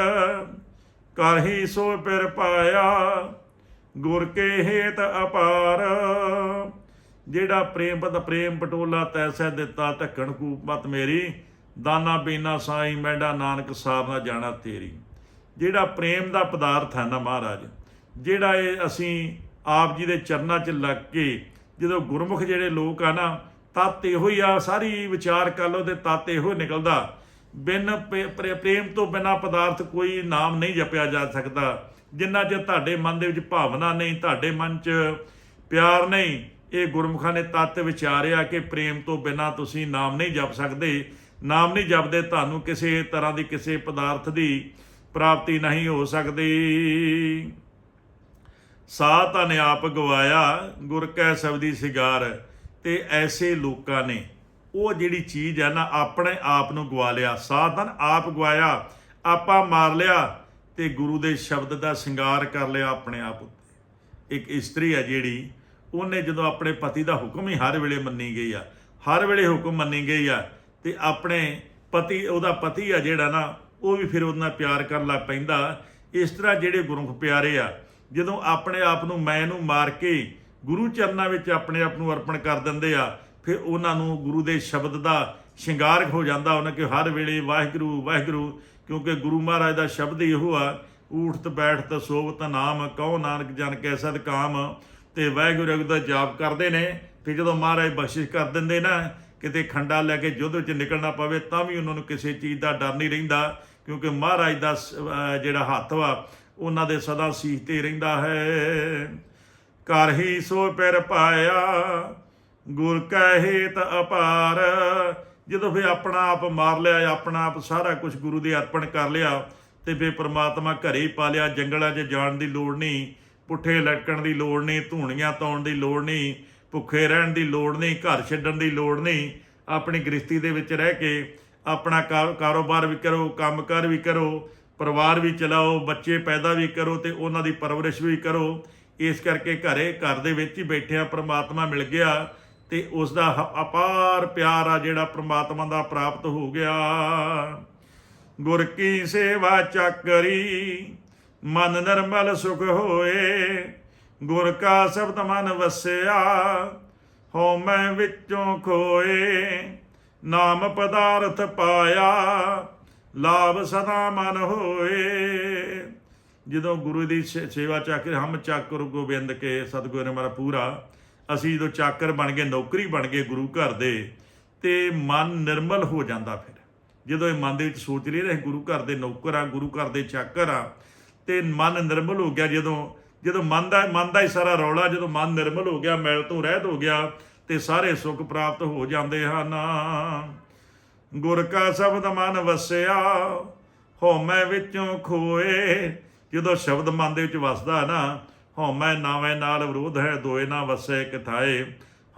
ਕਰਹੀ ਸੋ ਪਿਰ ਪਾਇਆ, ਗੁਰ ਕੇ ਹੇਤ ਅਪਾਰ। ਜਿਹੜਾ ਪ੍ਰੇਮ ਪਦ, ਪ੍ਰੇਮ ਪਟੋਲਾ ਤੈਸੈ ਦਿੱਤਾ ਧੱਕਣ ਕੂਪਤ ਮੇਰੀ, ਦਾਨਾ ਬੀਨਾ ਸਾਈ, ਮੈਂਡਾ ਨਾਨਕ ਸਾਹਿਬ ਨਾਲ ਜਾਣਾ ਤੇਰੀ। ਜਿਹੜਾ ਪ੍ਰੇਮ ਦਾ ਪਦਾਰਥ ਹੈ ਨਾ ਮਹਾਰਾਜ, ਜਿਹੜਾ ਇਹ ਅਸੀਂ ਆਪ ਜੀ ਦੇ ਚਰਨਾਂ 'ਚ ਲੱਗ ਕੇ ਜਦੋਂ ਗੁਰਮੁਖ ਜਿਹੜੇ ਲੋਕ ਆ ਨਾ, ਤਤ ਇਹੋ ਹੀ ਆ, ਸਾਰੀ ਵਿਚਾਰ ਕਰ ਲਓ ਤੇ ਤਤ ਇਹੋ ਨਿਕਲਦਾ। ਬਿਨ ਪੇ- ਪ੍ਰੇ- ਪ੍ਰੇਮ ਤੋਂ ਬਿਨਾ ਪਦਾਰਥ ਕੋਈ ਨਾਮ ਨਹੀਂ ਜਪਿਆ ਜਾ ਸਕਦਾ। ਜਿੰਨਾ ਚਿਰ ਤੁਹਾਡੇ ਮਨ ਦੇ ਵਿੱਚ ਭਾਵਨਾ ਨਹੀਂ, ਤੁਹਾਡੇ ਮਨ 'ਚ ਪਿਆਰ ਨਹੀਂ, ਇਹ ਗੁਰਮੁਖਾਂ ਨੇ ਤਤ ਵਿਚਾਰਿਆ ਕਿ ਪ੍ਰੇਮ ਤੋਂ ਬਿਨਾ ਤੁਸੀਂ ਨਾਮ ਨਹੀਂ ਜਪ ਸਕਦੇ। ਨਾਮ ਨਹੀਂ ਜਪਦੇ, ਤੁਹਾਨੂੰ ਕਿਸੇ ਤਰ੍ਹਾਂ ਦੀ ਕਿਸੇ ਪਦਾਰਥ ਦੀ ਪ੍ਰਾਪਤੀ ਨਹੀਂ ਹੋ ਸਕਦੀ। ਸਾਤ ਨੇ ਆਪ ਗਵਾਇਆ, ਗੁਰ ਕੈ ਸਬਦੀ ਸਿਗਾਰ। ਤੇ ਐਸੇ ਲੋਕਾਂ ਨੇ, ਉਹ ਜਿਹੜੀ ਚੀਜ਼ ਹੈ ਨਾ, ਆਪਣੇ ਆਪ ਨੂੰ ਗਵਾ ਲਿਆ। ਸਾਧਨ ਆਪ ਗਵਾਇਆ, ਆਪਾਂ ਮਾਰ ਲਿਆ, ਤੇ ਗੁਰੂ ਦੇ ਸ਼ਬਦ ਦਾ ਸ਼ਿੰਗਾਰ ਕਰ ਲਿਆ ਆਪਣੇ ਆਪ ਉੱਤੇ। ਇੱਕ ਇਸਤਰੀ ਹੈ ਜਿਹੜੀ, ਉਹਨੇ ਜਦੋਂ ਆਪਣੇ ਪਤੀ ਦਾ ਹੁਕਮ ਹੀ ਹਰ ਵੇਲੇ ਮੰਨੀ ਗਈ ਆ, ਹਰ ਵੇਲੇ ਹੁਕਮ ਮੰਨੀ ਗਈ ਆ, ਤੇ ਆਪਣੇ ਪਤੀ, ਉਹਦਾ ਪਤੀ ਆ ਜਿਹੜਾ ਨਾ, ਉਹ ਵੀ ਫਿਰ ਉਹਦੇ ਨਾਲ ਪਿਆਰ ਕਰਨ ਲੱਗ ਪੈਂਦਾ। ਇਸ ਤਰ੍ਹਾਂ ਜਿਹੜੇ ਗੁਰਮੁਖ ਪਿਆਰੇ ਆ ਜਦੋਂ ਆਪਣੇ ਆਪ ਨੂੰ ਮੈਂ ਨੂੰ ਮਾਰ ਕੇ ਗੁਰੂ ਚਰਨਾਂ ਵਿੱਚ ਆਪਣੇ ਆਪ ਨੂੰ ਅਰਪਣ ਕਰ ਦਿੰਦੇ ਆ, ਫਿਰ ਉਹਨਾਂ ਨੂੰ ਗੁਰੂ ਦੇ ਸ਼ਬਦ ਦਾ ਸ਼ਿੰਗਾਰ ਹੋ ਜਾਂਦਾ ਉਹਨਾਂ ਕਿ ਹਰ ਵੇਲੇ ਵਾਹਿਗੁਰੂ ਵਾਹਿਗੁਰੂ, ਕਿਉਂਕਿ ਗੁਰੂ ਮਹਾਰਾਜ ਦਾ ਸ਼ਬਦ ਹੀ ਇਹੋ ਆ ਊਠਤ ਬੈਠਤ ਸੋਵਤ ਨਾਮ ਕਹੋ ਨਾਨਕ ਜਨ ਕੈ ਸਦ ਕਾਮ, ਤੇ ਵਾਹਿਗੁਰੂ ਦਾ ਜਾਪ ਕਰਦੇ ਨੇ, ਫਿਰ ਜਦੋਂ ਮਹਾਰਾਜ ਬਖਸ਼ਿਸ਼ ਕਰ ਦਿੰਦੇ ਨਾ, ਕਿਤੇ ਖੰਡਾ ਲੈ ਕੇ ਯੁੱਧ ਵਿੱਚ ਨਿਕਲਣਾ ਪਵੇ, ਤਾਂ ਵੀ ਉਹਨਾਂ ਨੂੰ ਕਿਸੇ ਚੀਜ਼ ਦਾ ਡਰ ਨਹੀਂ ਰਹਿੰਦਾ, ਕਿਉਂਕਿ ਮਹਾਰਾਜ ਦਾ ਸ- ਜਿਹੜਾ ਹੱਥ ਵਾ ਉਹਨਾਂ ਦੇ ਸਦਾ ਸੀਸ ਤੇ ਰਹਿੰਦਾ ਹੈ। ਕਰ ਹੀ ਸੋ ਪਿਰ ਪਾਇਆ, ਗੁਰ ਕੈ ਹੇਤ ਅਪਾਰ। ਜਦੋਂ ਫੇ ਆਪਣਾ ਆਪ ਮਾਰ ਲਿਆ, ਆਪਣਾ ਆਪ ਸਾਰਾ ਕੁਝ ਗੁਰੂ ਦੇ ਅਰਪਣ ਕਰ ਲਿਆ ਤੇ ਫੇ ਪ੍ਰਮਾਤਮਾ ਘਰੇ ਹੀ ਪਾ ਲਿਆ। ਜੰਗਲਾਂ 'ਚ ਜਾਣ ਦੀ ਲੋੜ ਨਹੀਂ, ਪੁੱਠੇ ਲਟਕਣ ਦੀ ਲੋੜ ਨਹੀਂ, ਧੂਣੀਆਂ ਤਾਉਣ ਦੀ ਲੋੜ ਨਹੀਂ, ਭੁੱਖੇ ਰਹਿਣ ਦੀ ਲੋੜ ਨਹੀਂ, ਘਰ ਛੱਡਣ ਦੀ ਲੋੜ ਨਹੀਂ। ਆਪਣੀ ਗ੍ਰਸਤੀ ਦੇ ਵਿੱਚ ਰਹਿ ਕੇ ਆਪਣਾ ਕਾਰ- ਕਾਰੋਬਾਰ ਵੀ ਕਰੋ, ਕੰਮਕਾਰ ਵੀ ਕਰੋ ਪਰਿਵਾਰ ਵੀ ਚਲਾਓ, ਬੱਚੇ ਪੈਦਾ ਵੀ ਕਰੋ ਤੇ ਉਹਨਾਂ ਦੀ ਪਰਵਰਿਸ਼ ਵੀ ਕਰੋ। ਇਸ ਕਰਕੇ ਘਰੇ, ਘਰ ਦੇ ਵਿੱਚ ਹੀ ਬੈਠਿਆ ਪ੍ਰਮਾਤਮਾ ਮਿਲ ਗਿਆ ਤੇ ਉਸ ਦਾ ਅਪਾਰ ਪਿਆਰ ਆ ਜਿਹੜਾ ਪ੍ਰਮਾਤਮਾ ਦਾ ਪ੍ਰਾਪਤ ਹੋ ਗਿਆ। ਗੁਰ ਕੀ ਸੇਵਾ ਚੱਕਰੀ, ਮਨ ਨਿਰਮਲ ਸੁਖ ਹੋਏ। ਗੁਰ ਕਾ ਸ਼ਬਦ ਮਨ ਵਸਿਆ, ਹਉ ਮੈਂ ਵਿੱਚੋਂ ਖੋਏ। ਨਾਮ ਪਦਾਰਥ ਪਾਇਆ ਲਾਭ ਸਦਾ ਮਨ ਹੋਏ। ਜਦੋਂ ਗੁਰੂ ਦੀ ਸੇ- ਸੇਵਾ ਚੱਕਰ ਹਮ ਚੱਕਰ ਗੋਬਿੰਦ ਕੇ ਸਤਿਗੁਰ ਨੇ ਮਾਰਾ ਪੂਰਾ, ਅਸੀਂ ਜਦੋਂ ਚਾਕਰ ਬਣ ਗਏ, ਨੌਕਰੀ ਬਣ ਗਏ ਗੁਰੂ ਘਰ ਦੇ, ਤੇ ਮਨ ਨਿਰਮਲ ਹੋ ਜਾਂਦਾ ਫਿਰ। ਜਦੋਂ ਇਹ ਮਨ ਦੇ ਵਿੱਚ ਸੋਚ ਲਈ ਰਹੇ ਗੁਰੂ ਘਰ ਦੇ ਨੌਕਰ ਆ, ਗੁਰੂ ਘਰ ਦੇ ਚਾਕਰ ਆ, ਤੇ ਮਨ ਨਿਰਮਲ ਹੋ ਗਿਆ ਜਦੋਂ ਜਦੋਂ ਮਨ ਦਾ ਮਨ ਦਾ ਹੀ ਸਾਰਾ ਰੌਲਾ, ਜਦੋਂ ਮਨ ਨਿਰਮਲ ਹੋ ਗਿਆ, ਮੈਲ ਤੋਂ ਰਹਿਤ ਹੋ ਗਿਆ, ਤੇ ਸਾਰੇ ਸੁੱਖ ਪ੍ਰਾਪਤ ਹੋ ਜਾਂਦੇ ਹਨ। ਗੁਰ ਕਾ ਸ਼ਬਦ ਮਨ ਵਸਿਆ ਹਉਮੈ ਵਿੱਚੋਂ ਖੋਏ। ਜਦੋਂ ਸ਼ਬਦ ਮਨ ਦੇ ਵਿੱਚ ਵਸਦਾ ਨਾ ਹਉਮੈ ਨਾਵੇਂ ਨਾਲ ਵਿਰੋਧ ਹੈ, ਦੋਏ ਨਾ ਵਸੇ ਕਿਥਾਏ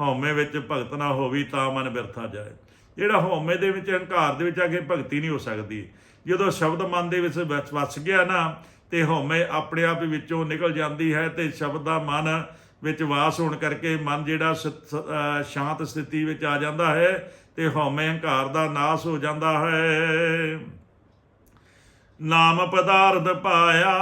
ਹਉਮੈ ਵਿੱਚ ਭਗਤ ਨਾ ਹੋਵੀ ਤਾਂ ਮਨ ਬਿਰਥਾ ਜਾਏ। ਜਿਹੜਾ ਹਉਮੈ ਦੇ ਵਿੱਚ, ਹੰਕਾਰ ਦੇ ਵਿੱਚ ਆ ਕੇ ਭਗਤੀ ਨਹੀਂ ਹੋ ਸਕਦੀ। ਜਦੋਂ ਸ਼ਬਦ ਮਨ ਦੇ ਵਿੱਚ ਵਸ- ਵਸ ਗਿਆ ਨਾ, ਤੇ ਹਉਮੈ ਆਪਣੇ ਆਪ ਵਿੱਚੋਂ ਨਿਕਲ ਜਾਂਦੀ ਹੈ ਤੇ ਸ਼ਬਦ ਦਾ ਮਨ ਵਿੱਚ ਵਾਸ ਹੋਣ ਕਰਕੇ ਮਨ ਜਿਹੜਾ ਸ- ਸ਼ਾਂਤ ਸਥਿਤੀ ਵਿੱਚ ਆ ਜਾਂਦਾ ਹੈ। ਤੇ ਹਉਮੈ ਹੰਕਾਰ ਦਾ ਨਾਸ ਹੋ ਜਾਂਦਾ ਹੈ। ਨਾਮ ਪਦਾਰਥ ਪਾਇਆ,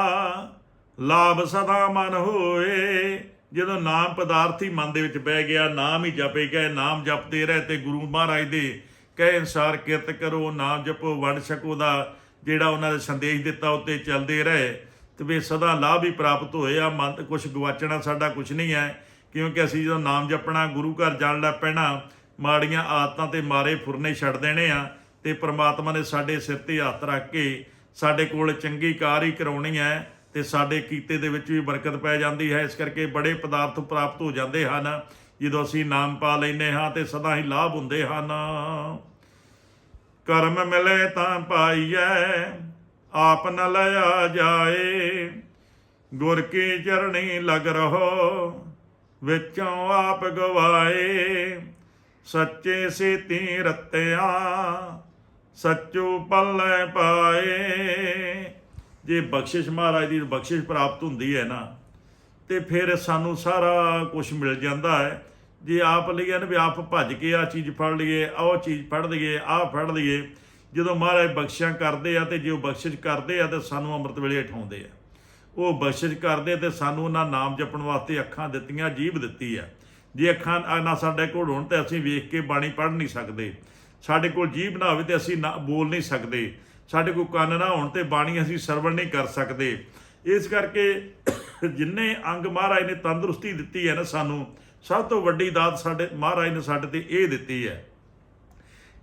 ਲਾਭ ਸਦਾ ਮਨ ਹੋਏ। ਜਦੋਂ ਨਾਮ ਪਦਾਰਥ ਹੀ ਮਨ ਦੇ ਵਿੱਚ ਬਹਿ ਗਿਆ, ਨਾਮ ਹੀ ਜਪੇ ਗਏ, ਨਾਮ ਜਪਦੇ ਰਹੇ ਤੇ ਗੁਰੂ ਮਹਾਰਾਜ ਦੇ ਕਹੇ ਅਨਸਾਰ ਕਿਰਤ ਕਰੋ, ਨਾਮ ਜਪੋ, ਵੰਡ ਛਕੋ ਦਾ ਜਿਹੜਾ ਉਹਨਾਂ ਨੇ ਸੰਦੇਸ਼ ਦਿੱਤਾ ਉੱਤੇ ਚੱਲਦੇ ਰਹੇ। ਤੇ ਵੀ ਸਦਾ ਲਾਭ ਹੀ ਪ੍ਰਾਪਤ ਹੋਏ ਆ ਮਨ ਕੁਝ ਗਵਾਚਣਾ ਸਾਡਾ ਕੁਝ ਨਹੀਂ ਹੈ। ਕਿਉਂਕਿ ਅਸੀਂ ਜਦੋਂ ਨਾਮ ਜਪਣਾ, ਗੁਰੂ ਘਰ ਜਾਣ ਲੱਗ ਪੈਣਾ ਮਾੜੀਆਂ ਆਦਤਾਂ ਤੇ ਮਾਰੇ ਫੁਰਨੇ ਛੱਡ ਦੇਣੇ ਆ ਤੇ ਪ੍ਰਮਾਤਮਾ ਨੇ ਸਾਡੇ ਸਿਰ ਤੇ ਹੱਥ ਰੱਖ ਕੇ ਸਾਡੇ ਕੋਲ ਚੰਗੀ ਕਾਰ ਹੀ ਕਰਾਉਣੀ ਹੈ ਤੇ ਸਾਡੇ ਕੀਤੇ ਦੇ ਵਿੱਚ ਵੀ ਬਰਕਤ ਪੈ ਜਾਂਦੀ ਹੈ। ਇਸ ਕਰਕੇ ਬੜੇ ਪਦਾਰਥ ਪ੍ਰਾਪਤ ਹੋ ਜਾਂਦੇ ਹਨ। ਜਦੋਂ ਅਸੀਂ ਨਾਮ ਪਾ ਲੈਨੇ ਹਾਂ ਤੇ ਸਦਾ ਹੀ ਲਾਭ ਹੁੰਦੇ ਹਨ। ਕਰਮ ਮਿਲੇ ਤਾਂ ਪਾਈਐ, ਆਪ ਨ ਲਿਆ ਜਾਏ। ਗੁਰ ਕੀ ਚਰਣੀ ਲਗ ਰਹੋ, ਵਿੱਚੋਂ ਆਪ ਗਵਾਏ। ਸੱਚੇ ਸੇਤੀ ਰਤਿਆ, ਸੱਚੋ ਪੱਲੇ ਪਾਏ। ਜੇ ਬਖਸ਼ਿਸ਼ ਮਹਾਰਾਜ ਦੀ ਬਖਸ਼ਿਸ਼ ਪ੍ਰਾਪਤ ਹੁੰਦੀ ਹੈ ਨਾ, ਤੇ ਫਿਰ ਸਾਨੂੰ ਸਾਰਾ ਕੁਝ ਮਿਲ ਜਾਂਦਾ ਹੈ। ਜੇ ਆਪ ਲਈਏ ਨਾ ਵੀ ਆਪ ਭੱਜ ਕੇ ਆ ਚੀਜ਼ ਫੜ ਲਈਏ, ਆਹ ਉਹ ਚੀਜ਼ ਫੜ ਲਈਏ, ਆਹ ਫੜ ਲਈਏ, ਜਦੋਂ ਮਹਾਰਾਜ ਬਖਸ਼ਿਸ਼ਾਂ ਕਰਦੇ ਆ ਤੇ ਜੇ ਉਹ ਬਖਸ਼ਿਸ਼ ਕਰਦੇ ਆ ਤੇ ਸਾਨੂੰ ਅੰਮ੍ਰਿਤ ਵੇਲੇ ਉਠਾਉਂਦੇ ਆ। ਉਹ ਬਖਸ਼ਿਸ਼ ਕਰਦੇ ਤੇ ਸਾਨੂੰ ਉਹਨਾਂ ਨਾਮ ਜਪਣ ਵਾਸਤੇ ਅੱਖਾਂ ਦਿੱਤੀਆਂ, ਜੀਭ ਦਿੱਤੀ ਆ। ਜੇ ਅੱਖਾਂ ਨਾ ਸਾਡੇ ਕੋਲ ਹੋਣ ਤੇ ਅਸੀਂ ਵੇਖ ਕੇ ਬਾਣੀ ਪੜ੍ਹ ਨਹੀਂ ਸਕਦੇ। ਸਾਡੇ ਕੋਲ ਜੀਭ ਨਾ ਹੋਵੇ ਤੇ ਅਸੀਂ ਨਾ ਬੋਲ ਨਹੀਂ ਸਕਦੇ। ਸਾਡੇ ਕੋਲ ਕੰਨ ਨਾ ਹੋਣ ਤੇ ਬਾਣੀ ਅਸੀਂ ਸਰਵਣ ਨਹੀਂ ਕਰ ਸਕਦੇ। ਇਸ ਕਰਕੇ ਜਿੰਨੇ ਅੰਗ ਮਹਾਰਾਜ ਨੇ ਤੰਦਰੁਸਤੀ ਦਿੱਤੀ ਹੈ ਨਾ ਸਾਨੂੰ, ਸਭ ਤੋਂ ਵੱਡੀ ਦਾਤ ਸਾਡੇ, ਮਹਾਰਾਜ ਨੇ ਸਾਡੇ ਤੇ ਇਹ ਦਿੱਤੀ ਹੈ।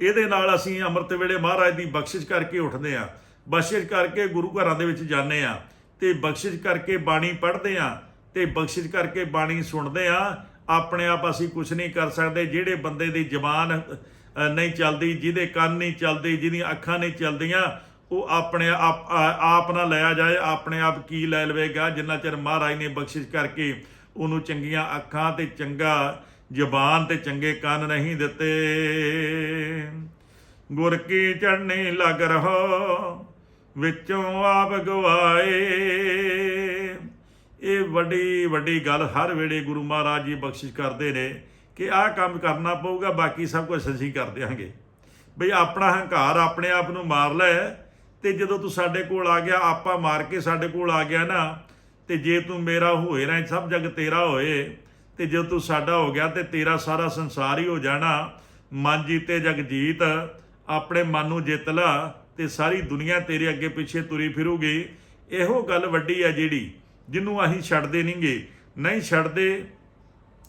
ਇਹਦੇ ਨਾਲ ਅਸੀਂ ਅੰਮ੍ਰਿਤ ਵੇਲੇ ਮਹਾਰਾਜ ਦੀ ਬਖਸ਼ਿਸ਼ ਕਰਕੇ ਉੱਠਦੇ ਆਂ ਬਖਸ਼ਿਸ਼ ਕਰਕੇ ਗੁਰੂ ਘਰਾਂ ਦੇ ਵਿੱਚ ਜਾਂਦੇ ਆਂ ਤੇ ਬਖਸ਼ਿਸ਼ ਕਰਕੇ ਬਾਣੀ ਪੜ੍ਹਦੇ ਆਂ ਤੇ ਬਖਸ਼ਿਸ਼ ਕਰਕੇ ਬਾਣੀ ਸੁਣਦੇ ਆਂ ਆਪਣੇ ਆਪ ਅਸੀਂ ਕੁਝ ਨਹੀਂ ਕਰ ਸਕਦੇ, ਜਿਹੜੇ ਬੰਦੇ ਦੀ ਜ਼ਬਾਨ ਨਹੀਂ ਚੱਲਦੀ, ਜਿਹਦੇ ਕੰਨ ਨਹੀਂ ਚੱਲਦੇ, ਜਿਹਦੀਆਂ ਅੱਖਾਂ ਨਹੀਂ ਚੱਲਦੀਆਂ, ਉਹ ਆਪਣੇ ਆਪ ਨਾ ਲਿਆ ਜਾਏ, ਆਪਣੇ ਆਪ ਕੀ ਲੈ ਲਵੇਗਾ? ਜਿੰਨਾ ਚਿਰ ਮਹਾਰਾਜ ਨੇ ਬਖਸ਼ਿਸ਼ ਕਰਕੇ ਉਹਨੂੰ ਚੰਗੀਆਂ ਅੱਖਾਂ ਤੇ ਚੰਗਾ ਜ਼ਬਾਨ ਤੇ ਚੰਗੇ ਕੰਨ ਨਹੀਂ ਦਿੱਤੇ। ਗੁਰ ਕੀ ਚੜਨੀ ਲਗ ਰਹੋ, ਵਿੱਚੋਂ ਆਪ ਗਵਾਏ। ਇਹ ਵੱਡੀ ਵੱਡੀ ਗੱਲ ਹਰ ਵੇਲੇ ਗੁਰੂ ਮਹਾਰਾਜ ਜੀ ਬਖਸ਼ਿਸ਼ ਕਰਦੇ ਨੇ ਕਿ ਆਹ ਕੰਮ ਕਰਨਾ ਪਊਗਾ, ਬਾਕੀ ਸਭ ਕੁਝ ਅਸੀਂ ਕਰ ਦਿਆਂਗੇ। ਬਈ ਆਪਣਾ ਹੰਕਾਰ ਆਪਣੇ ਆਪ ਨੂੰ ਮਾਰ ਲੈ ਤੇ ਜਦੋਂ ਤੂੰ ਸਾਡੇ ਕੋਲ ਆ ਗਿਆ, ਆਪਾਂ ਮਾਰ ਕੇ ਸਾਡੇ ਕੋਲ ਆ ਗਿਆ ਨਾ, ਤੇ ਜੇ ਤੂੰ ਮੇਰਾ ਹੋਏ ਨਾ, ਸਭ ਜਗ ਤੇਰਾ ਹੋਏ, ਤੇ ਜੇ ਤੂੰ ਸਾਡਾ ਹੋ ਗਿਆ ਤੇ ਤੇਰਾ ਸਾਰਾ ਸੰਸਾਰ ਹੀ ਹੋ ਜਾਣਾ, ਮਨ ਜੀਤੇ ਜਗ ਜੀਤ, ਆਪਣੇ ਮਨ ਨੂੰ ਜਿੱਤ ਲਾ ਤੇ ਸਾਰੀ ਦੁਨੀਆ ਤੇਰੇ ਅੱਗੇ ਪਿੱਛੇ ਤੁਰੀ ਫਿਰੂਗੀ। ਇਹੋ ਗੱਲ ਵੱਡੀ ਹੈ ਜਿਹੜੀ। ਜਿਹਨੂੰ ਅਸੀਂ ਛੱਡਦੇ ਨਹੀਂਗੇ। ਨਹੀਂ ਛੱਡਦੇ,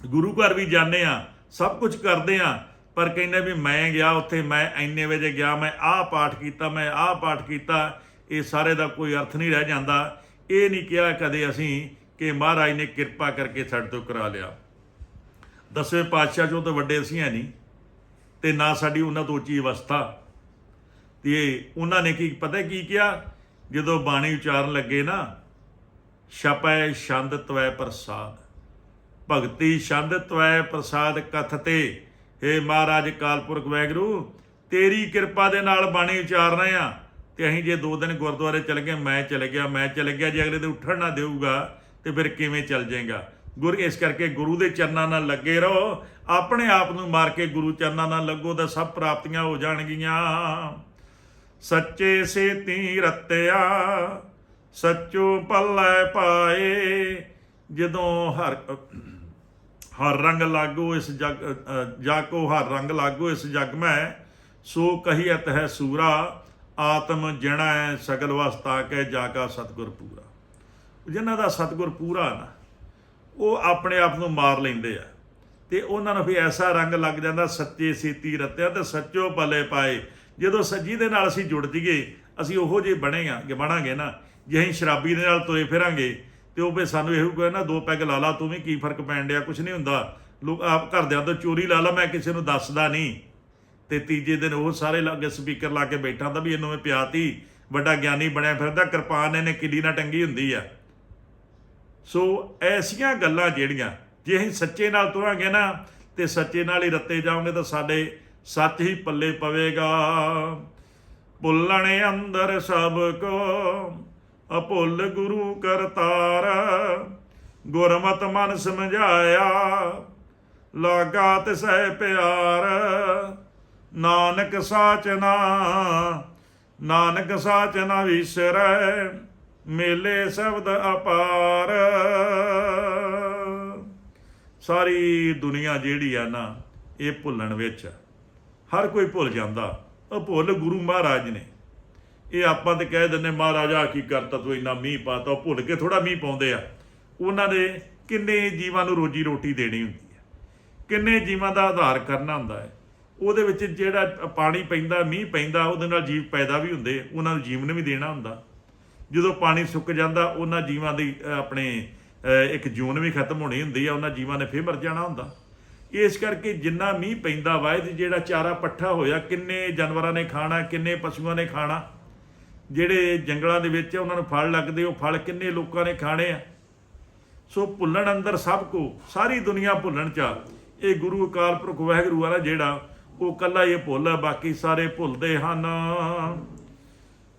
ਗੁਰੂ ਘਰ ਵੀ ਜਾਂਦੇ ਆ ਸਭ ਕੁਝ ਕਰਦੇ ਆ ਪਰ ਕਹਿੰਦੇ ਵੀ ਮੈਂ ਗਿਆ ਉੱਥੇ, ਮੈਂ ਇੰਨੇ ਵਜੇ ਗਿਆ, ਮੈਂ ਆਹ ਪਾਠ ਕੀਤਾ, ਮੈਂ ਆਹ ਪਾਠ ਕੀਤਾ, ਇਹ ਸਾਰੇ ਦਾ ਕੋਈ ਅਰਥ ਨਹੀਂ ਰਹਿ ਜਾਂਦਾ। ਇਹ ਨਹੀਂ ਕਿਹਾ ਕਦੇ ਅਸੀਂ ਕਿ ਮਹਾਰਾਜ ਨੇ ਕਿਰਪਾ ਕਰਕੇ ਸਾਡੇ ਤੋਂ ਕਰਾ ਲਿਆ। ਦਸਵੇਂ ਪਾਤਸ਼ਾਹ ਚੋਂ ਤਾਂ ਵੱਡੇ ਅਸੀਂ ਹੈ ਨਹੀਂ, ਤੇ ਨਾ ਸਾਡੀ ਉਹਨਾਂ ਤੋਂ ਉੱਚੀ ਅਵਸਥਾ। ਤੇ ਉਹਨਾਂ ਨੇ ਕੀ, ਪਤਾ ਕੀ ਕਿਹਾ? ਜਦੋਂ ਬਾਣੀ ਉਚਾਰਨ ਲੱਗੇ ਨਾ ਛਪੈ ਛੰਦ ਤਵੈ ਪ੍ਰਸਾਦ। ਭਗਤੀ ਛੰਦ ਤਵੈ ਪ੍ਰਸਾਦ ਕਥਤੇ ਏ। ਮਹਾਰਾਜ ਕਾਲਪੁਰਖ ਵੈਗਰੂ, ਤੇਰੀ ਕਿਰਪਾ ਦੇ ਨਾਲ ਬਾਣੀ ਉਚਾਰ ਰਹੇ ਆ ਤੇ ਅਸੀਂ ਜੇ ਦੋ ਦਿਨ ਗੁਰਦੁਆਰੇ ਚਲ ਗਏ, ਮੈਂ ਚਲ ਗਿਆ, ਮੈਂ ਚਲ ਗਿਆ, ਜੇ ਅਗਲੇ ਦੇ ਉੱਠਣ ਨਾ ਦੇਊਗਾ, ਤੇ ਫਿਰ ਕਿਵੇਂ ਚੱਲ ਜਾਏਗਾ? ਗੁਰ, ਇਸ ਕਰਕੇ ਗੁਰੂ ਦੇ ਚਰਨਾਂ ਨਾਲ ਲੱਗੇ ਰਹੋ। ਆਪਣੇ ਆਪ ਨੂੰ ਮਾਰ ਕੇ ਗੁਰੂ ਚਰਨਾਂ ਨਾਲ ਲੱਗੋ ਤਾਂ ਸਭ ਪ੍ਰਾਪਤੀਆਂ ਹੋ ਜਾਣਗੀਆਂ। ਸੱਚੇ ਸੇ ਤੀ ਰਤਿਆ ਸੱਚੋ ਪੱਲੇ ਪਾਏ ਜਦੋਂ ਹਰ ਹਰ ਰੰਗ ਲਾਗੋ ਇਸ ਜਗ ਅ, ਜਾਕੋ ਹਰ ਰੰਗ ਲਾਗੋ ਇਸ ਜਗ ਮੈਂ ਸੋ ਕਹੀਅਤ ਹੈ ਸੂਰਾ ਆਤਮ ਜਣੈ ਸਗਲ ਵਸਤਾ ਕੈ ਜਾਕਾ ਸਤਗੁਰ ਪੂਰਾ। ਜਿਨ੍ਹਾਂ ਦਾ ਸਤਗੁਰ ਪੂਰਾ ਨਾ ਉਹ ਆਪਣੇ ਆਪ ਨੂੰ ਮਾਰ ਲੈਂਦੇ ਆ। ਤੇ ਉਹਨਾਂ ਨੂੰ ਵੀ ਐਸਾ ਰੰਗ ਲੱਗ ਜਾਂਦਾ ਸੱਚੇ ਸੀਤੀ ਰਤਿਆ ਤੇ ਸੱਚੋ ਪਲੇ ਪਾਏ। ਜਦੋਂ ਸੱਜੀ ਦੇ ਨਾਲ ਅਸੀਂ ਜੁੜ ਜੀਏ ਅਸੀਂ ਉਹੋ ਜਿਹੇ ਬਣੇ ਕਿ ਬਣਾਂਗੇ ਨਾ। ਜੇ ਅਸੀਂ ਸ਼ਰਾਬੀ ਦੇ ਨਾਲ ਤੁਰੇ ਫਿਰਾਂਗੇ ਤੇ ਉਹ ਵੀ ਸਾਨੂੰ ਇਹੋ ਕਹੇ ਨਾ, ਦੋ ਪੈਗ ਲਾ ਲਾ, ਤੂੰ ਵੀ ਕੀ ਫ਼ਰਕ ਪੈਣ ਡਿਆ ਕੁਝ ਨਹੀਂ ਹੁੰਦਾ। ਲੋਕ ਆਪ ਘਰਦਿਆਂ ਤੋਂ ਚੋਰੀ ਲਾ ਲਾ, ਮੈਂ ਕਿਸੇ ਨੂੰ ਦੱਸਦਾ ਨਹੀਂ। ਤੇ ਤੀਜੇ ਦਿਨ ਉਹ ਸਾਰੇ ਲਾਗੇ ਸਪੀਕਰ ਲਾ ਕੇ ਬੈਠਾ ਤਾਂ ਵੀ ਇਹਨੂੰ ਮੈਂ ਪਿਆਤੀ ਵੱਡਾ ਗਿਆਨੀ ਬਣਿਆ ਫਿਰਦਾ, ਕਿਰਪਾਨ ਇਹਨੇ ਕਿੱਡੀ ਨਾ ਟੰਗੀ ਹੁੰਦੀ ਆ। ਸੋ ਐਸੀਆਂ ਗੱਲਾਂ ਜਿਹੜੀਆਂ, ਜੇ ਅਸੀਂ ਸੱਚੇ ਨਾਲ ਤੁਰਾਂਗੇ ਨਾ, ਤੇ ਸੱਚੇ ਨਾਲ ਹੀ ਰੱਤੇ ਜਾਵਾਂਗੇ ਤਾਂ ਸਾਡੇ ਸੱਚ ਹੀ ਪੱਲੇ ਪਵੇਗਾ। ਭੁੱਲਣ ਅੰਦਰ ਸਭ ਕੋ ਅਭੁੱਲ ਗੁਰੂ ਕਰਤਾਰ, ਗੁਰਮਤ ਮਨ ਸਮਝਾਇਆ ਲਾਗਾ ਤਿਸੈ ਪਿਆਰ। ਨਾਨਕ ਸਾਚਨਾ ਨਾਨਕ ਸਾਚਨਾ ਵਿਸਰੈ, ਮੇਲੇ ਸ਼ਬਦ ਅਪਾਰ। ਸਾਰੀ ਦੁਨੀਆ ਜਿਹੜੀ ਆ ਨਾ, ਇਹ ਭੁੱਲਣ ਵਿੱਚ ਹਰ ਕੋਈ ਭੁੱਲ ਜਾਂਦਾ। ਉਹ ਭੁੱਲ ਗੁਰੂ ਮਹਾਰਾਜ ਨੇ। ਇਹ ਆਪਾਂ ਤੇ ਕਹਿ ਦਿੰਦੇ, ਮਹਾਰਾਜਾ ਕੀ ਕਰਤਾ ਤੂੰ, ਇੰਨਾ ਮੀਂਹ ਪਾਤਾ, ਉਹ ਭੁੱਲ ਕੇ ਥੋੜਾ ਮੀਂਹ ਪਾਉਂਦੇ ਆ। ਉਹਨਾਂ ਨੇ ਕਿੰਨੇ ਜੀਵਾਂ ਨੂੰ ਰੋਜੀ ਰੋਟੀ ਦੇਣੀ ਹੁੰਦੀ ਹੈ। ਕਿੰਨੇ ਜੀਵਾਂ ਦਾ ਆਧਾਰ ਕਰਨਾ ਹੁੰਦਾ ਹੈ। ਉਹਦੇ ਵਿੱਚ ਜਿਹੜਾ ਪਾਣੀ ਪੈਂਦਾ, ਮੀਂਹ ਪੈਂਦਾ, ਉਹਦੇ ਨਾਲ ਜੀਵ ਪੈਦਾ ਵੀ ਹੁੰਦੇ, ਉਹਨਾਂ ਨੂੰ ਜੀਵਨ ਵੀ ਦੇਣਾ ਹੁੰਦਾ। ਜਦੋਂ ਪਾਣੀ ਸੁੱਕ ਜਾਂਦਾ, ਉਹਨਾਂ ਜੀਵਾਂ ਦੀ ਆਪਣੇ ਇੱਕ ਜੂਨ ਵੀ ਖਤਮ ਹੋਣੀ ਹੁੰਦੀ ਆ, ਉਹਨਾਂ ਜੀਵਾਂ ਨੇ ਫੇਰ ਮਰ ਜਾਣਾ ਹੁੰਦਾ। ਇਸ ਕਰਕੇ ਜਿੰਨਾ ਮੀਂਹ ਪੈਂਦਾ ਵਾਇਦ ਜਿਹੜਾ ਚਾਰਾ ਪੱਠਾ ਹੋਇਆ, ਕਿੰਨੇ ਜਾਨਵਰਾਂ ਨੇ ਖਾਣਾ, ਕਿੰਨੇ ਪਸ਼ੂਆਂ ਨੇ ਖਾਣਾ ਜਿਹੜੇ ਜੰਗਲਾਂ ਦੇ ਵਿੱਚ ਉਹਨਾਂ ਨੂੰ ਫਲ ਲੱਗਦੇ, ਉਹ ਫਲ ਕਿੰਨੇ ਲੋਕਾਂ ਨੇ ਖਾਣੇ ਆ। ਸੋ ਭੁੱਲਣ ਅੰਦਰ ਸਭ ਕੋ, ਸਾਰੀ ਦੁਨੀਆ ਭੁੱਲਣ ਚ ਇਹ ਗੁਰੂ ਅਕਾਲ ਪੁਰਖ ਵਾਹਿਗੁਰੂ ਆ ਨਾ ਜਿਹੜਾ, ਉਹ ਕੱਲਾ ਹੀ ਭੁੱਲ ਬਾਕੀ ਸਾਰੇ ਭੁੱਲਦੇ ਹਨ।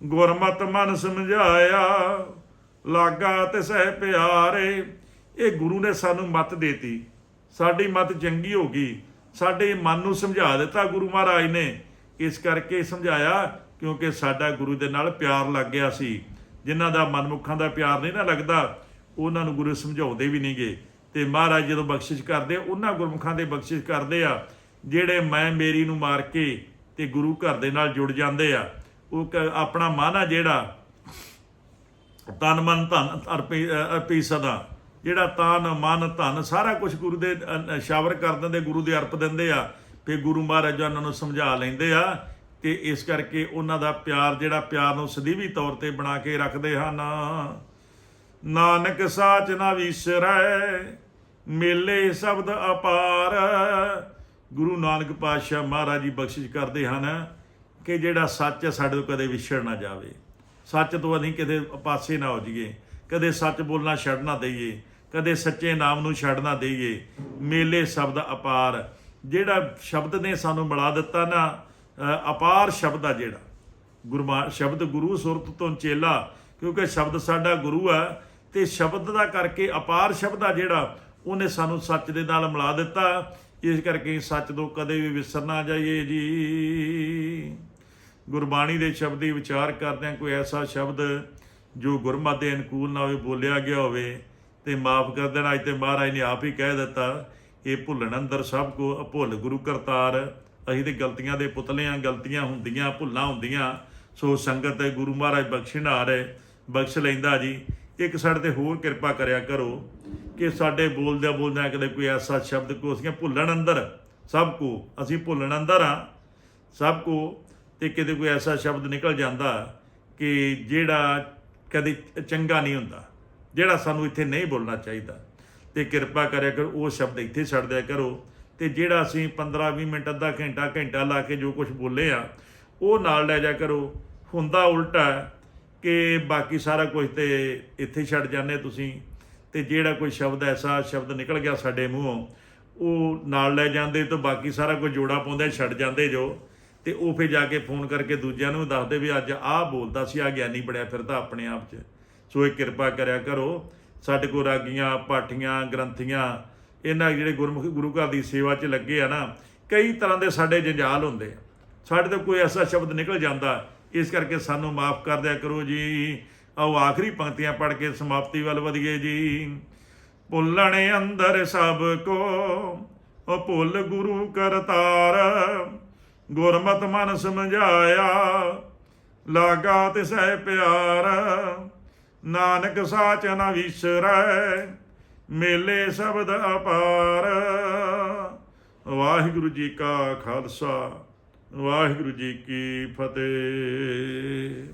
ਗੁਰਮਤ ਮਨ ਸਮਝਾਇਆ, ਲਾਗਾ ਤੇ ਸਹਿ ਪਿਆਰੇ। ਇਹ ਗੁਰੂ ਨੇ ਸਾਨੂੰ ਮਤ ਦੇਤੀ। ਸਾਡੀ ਮਤ ਚੰਗੀ ਹੋ ਗਈ। ਸਾਡੇ ਮਨ ਨੂੰ ਸਮਝਾ ਦਿੱਤਾ ਗੁਰੂ ਮਹਾਰਾਜ ਨੇ। ਇਸ ਕਰਕੇ ਸਮਝਾਇਆ ਕਿਉਂਕਿ ਸਾਡਾ ਗੁਰੂ ਦੇ ਨਾਲ ਪਿਆਰ ਲੱਗ ਗਿਆ ਸੀ। ਜਿਨ੍ਹਾਂ ਦਾ ਮਨਮੁੱਖਾਂ ਦਾ ਪਿਆਰ ਨਹੀਂ ਨਾ ਲੱਗਦਾ, ਉਹਨਾਂ ਨੂੰ ਗੁਰੂ ਸਮਝਾਉਂਦੇ ਵੀ ਨਹੀਂਗੇ। ਤੇ ਮਹਾਰਾਜ ਜਦੋਂ ਬਖਸ਼ਿਸ਼ ਕਰਦੇ ਉਹਨਾਂ ਗੁਰਮੁਖਾਂ ਦੇ ਬਖਸ਼ਿਸ਼ ਕਰਦੇ ਆ, ਜਿਹੜੇ ਮੈਂ ਮੇਰੀ ਨੂੰ ਮਾਰ ਕੇ ਤੇ ਗੁਰੂ ਘਰ ਦੇ ਨਾਲ ਜੁੜ ਜਾਂਦੇ ਆ, ਉਹ ਕ- ਆਪਣਾ ਮਨ ਆ ਜਿਹੜਾ ਤਨ ਮਨ ਧਨ ਅਰਪੀ ਅਰਪੀ ਸਦਾ। ਜਿਹੜਾ ਤਨ ਮਨ ਧਨ ਸਾਰਾ ਕੁਝ ਗੁਰੂ ਦੇ ਸ਼ਾਵਰ ਕਰ ਦਿੰਦੇ, ਗੁਰੂ ਦੇ ਅਰਪ ਦਿੰਦੇ ਆ ਤੇ ਗੁਰੂ ਮਹਾਰਾਜ ਉਹਨਾਂ ਨੂੰ ਸਮਝਾ ਲੈਂਦੇ ਆ ਤੇ ਇਸ ਕਰਕੇ ਉਹਨਾਂ ਦਾ ਪਿਆਰ ਜਿਹੜਾ ਪਿਆਰ ਨੂੰ ਸਦੀਵੀ ਤੌਰ ਤੇ ਬਣਾ ਕੇ ਰੱਖਦੇ ਹਨ। ਨਾਨਕ ਸਾਚ ਨਾ ਵਿਸਰੈ, ਮੇਲੇ ਸ਼ਬਦ ਅਪਾਰ। ਗੁਰੂ ਨਾਨਕ ਪਾਤਸ਼ਾਹ ਮਹਾਰਾਜ ਜੀ ਬਖਸ਼ਿਸ਼ ਕਰਦੇ ਹਨ ਕਿ ਜਿਹੜਾ ਸੱਚ ਹੈ ਸਾਡੇ ਤੋਂ ਕਦੇ ਵਿਛੜ ਨਾ ਜਾਵੇ। ਸੱਚ ਤੋਂ ਅਸੀਂ ਕਿਤੇ ਪਾਸੇ ਨਾ ਹੋ ਜਾਈਏ, ਕਦੇ ਸੱਚ ਬੋਲਣਾ ਛੱਡ ਨਾ ਦਈਏ, ਕਦੇ ਸੱਚੇ ਨਾਮ ਨੂੰ ਛੱਡ ਨਾ ਦਈਏ। ਮੇਲੇ ਸ਼ਬਦ ਅਪਾਰ। ਜਿਹੜਾ ਸ਼ਬਦ ਨੇ ਸਾਨੂੰ ਮਿਲਾ ਦਿੱਤਾ ਨਾ ਅਪਾਰ ਸ਼ਬਦ ਆ ਜਿਹੜਾ। ਗੁਰਮਾ, ਸ਼ਬਦ ਗੁਰੂ ਸੁਰਤ ਤੋਂ ਚੇਲਾ, ਕਿਉਂਕਿ ਸ਼ਬਦ ਸਾਡਾ ਗੁਰੂ ਆ, ਤੇ ਸ਼ਬਦ ਦਾ ਕਰਕੇ ਅਪਾਰ ਸ਼ਬਦ ਆ ਜਿਹੜਾ, ਉਹਨੇ ਸਾਨੂੰ ਸੱਚ ਦੇ ਨਾਲ ਮਿਲਾ ਦਿੱਤਾ। ਇਸ ਕਰਕੇ ਸੱਚ ਤੋਂ ਕਦੇ ਵੀ ਵਿਸਰ ਨਾ ਜਾਈਏ ਜੀ। ਗੁਰਬਾਣੀ ਦੇ ਸ਼ਬਦੀ ਵਿਚਾਰ ਕਰਦਿਆਂ ਕੋਈ ਐਸਾ ਸ਼ਬਦ ਜੋ ਗੁਰਮਤਿ ਦੇ ਅਨੁਕੂਲ ਨਾ ਹੋਵੇ, ਬੋਲਿਆ ਗਿਆ ਹੋਵੇ, ਤੇ ਮਾਫ ਕਰ ਦੇਣਾ। ਅੱਜ ਤੇ ਮਹਾਰਾਜ ਨੇ ਆਪ ਹੀ ਕਹਿ ਦਿੱਤਾ, ਇਹ ਭੁੱਲਣ ਅੰਦਰ ਸਭ ਕੋ ਭੁੱਲ ਗੁਰੂ ਕਰਤਾਰ। ਅਸੀਂ ਤੇ ਗਲਤੀਆਂ ਦੇ ਪੁਤਲੇ ਆ, ਗਲਤੀਆਂ ਹੁੰਦੀਆਂ, ਭੁੱਲਾਂ ਹੁੰਦੀਆਂ। ਸੋ ਸੰਗਤ ਹੈ ਗੁਰੂ ਮਹਾਰਾਜ ਬਖਸ਼ਿਣਹਾਰ ਹੈ ਬਖਸ਼ ਲੈਂਦਾ ਜੀ। ਇੱਕ ਸਾਡੇ ਤੇ ਹੋਰ ਕਿਰਪਾ ਕਰਿਆ ਕਰੋ ਕਿ ਸਾਡੇ ਬੋਲਦਿਆਂ ਬੋਲਦਿਆਂ ਕਦੇ ਕੋਈ ਐਸਾ ਸ਼ਬਦ ਕੋ ਅਸੀਂ ਭੁੱਲਣ ਅੰਦਰ, ਸਭ ਕੋ, ਅਸੀਂ ਭੁੱਲਣ ਅੰਦਰ ਆ, ਸਭ ਕੋ, ਤੇ ਕਿਤੇ ਕੋਈ ਐਸਾ ਸ਼ਬਦ ਨਿਕਲ ਜਾਂਦਾ ਕਿ ਜਿਹੜਾ ਕਦੇ ਚੰਗਾ ਨਹੀਂ ਹੁੰਦਾ, ਜਿਹੜਾ ਸਾਨੂੰ ਇੱਥੇ ਨਹੀਂ ਬੋਲਣਾ ਚਾਹੀਦਾ। ਤੇ ਕਿਰਪਾ ਕਰਿਆ ਕਰੋ, ਉਹ ਸ਼ਬਦ ਇੱਥੇ ਛੱਡ ਦਿਆ ਕਰੋ। ਤੇ ਜਿਹੜਾ ਅਸੀਂ 15 20 ਮਿੰਟ, ਅੱਧਾ ਘੰਟਾ ਘੰਟਾ ਲਾ ਕੇ ਜੋ ਕੁਝ ਬੋਲੇ ਆ, ਉਹ ਨਾਲ ਲੈ ਜਾ ਕਰੋ। ਹੁੰਦਾ ਉਲਟਾ ਕਿ ਬਾਕੀ ਸਾਰਾ ਕੁਝ ਤੇ ਇੱਥੇ ਛੱਡ ਜਾਂਦੇ ਤੁਸੀਂ ਤੇ ਜਿਹੜਾ ਕੋਈ ਸ਼ਬਦ ਐਸਾ ਸ਼ਬਦ ਨਿਕਲ ਗਿਆ ਸਾਡੇ ਮੂੰਹੋਂ, ਉਹ ਨਾਲ ਲੈ ਜਾਂਦੇ ਤਾਂ ਬਾਕੀ ਸਾਰਾ ਕੁਝ ਜੋੜਾ ਪਾਉਂਦੇ, ਛੱਡ ਜਾਂਦੇ ਜੋ। ਤੇ ਉਹ ਫੇ ਜਾ ਕੇ ਫੋਨ ਕਰਕੇ ਦੂਜਿਆਂ ਨੂੰ ਦੱਸਦੇ ਵੀ ਅੱਜ ਆਹ ਬੋਲਦਾ ਸੀ ਆ ਗਿਆਨੀ ਬਣਿਆ ਫਿਰਦਾ ਆਪਣੇ ਆਪ 'ਚ। ਸੋ ਇਹ ਕਿਰਪਾ ਕਰਿਆ ਕਰੋ। ਸਾਡੇ ਕੋਲ ਰਾਗੀਆਂ, ਪਾਠੀਆਂ, ਗ੍ਰੰਥੀਆਂ ਇਹਨਾਂ ਜਿਹੜੇ ਗੁਰਮੁਖ ਗੁਰੂ ਘਰ ਦੀ ਸੇਵਾ 'ਚ ਲੱਗੇ ਆ ਨਾ, ਕਈ ਤਰ੍ਹਾਂ ਦੇ ਸਾਡੇ ਜੰਜਾਲ ਹੁੰਦੇ ਆ। ਸਾਡੇ ਤੋਂ ਕੋਈ ਐਸਾ ਸ਼ਬਦ ਨਿਕਲ ਜਾਂਦਾ, ਇਸ ਕਰਕੇ ਸਾਨੂੰ ਮਾਫ ਕਰ ਦਿਆ ਕਰੋ ਜੀ। ਆਓ ਆਖਰੀ ਪੰਕਤੀਆਂ ਪੜ੍ਹ ਕੇ ਸਮਾਪਤੀ ਵੱਲ ਵਧੀਏ ਜੀ। ਭੁੱਲਣ ਅੰਦਰ ਸਭ ਕੋ, ਉਹ ਭੁੱਲ ਗੁਰੂ ਕਰਤਾਰ, ਗੁਰਮਤ ਮਨ ਸਮਝਾਇਆ, ਲਾਗਾ ਸਹਿ ਪਿਆਰ, ਨਾਨਕ ਸਾਚ ਨ ਵਿਸਰੈ। ਮੇਲੇ ਸ਼ਬਦ ਅਪਾਰ। ਵਾਹਿਗੁਰੂ ਜੀ ਕਾ ਖਾਲਸਾ ਵਾਹਿਗੁਰੂ ਜੀ ਕੀ ਫਤਿਹ।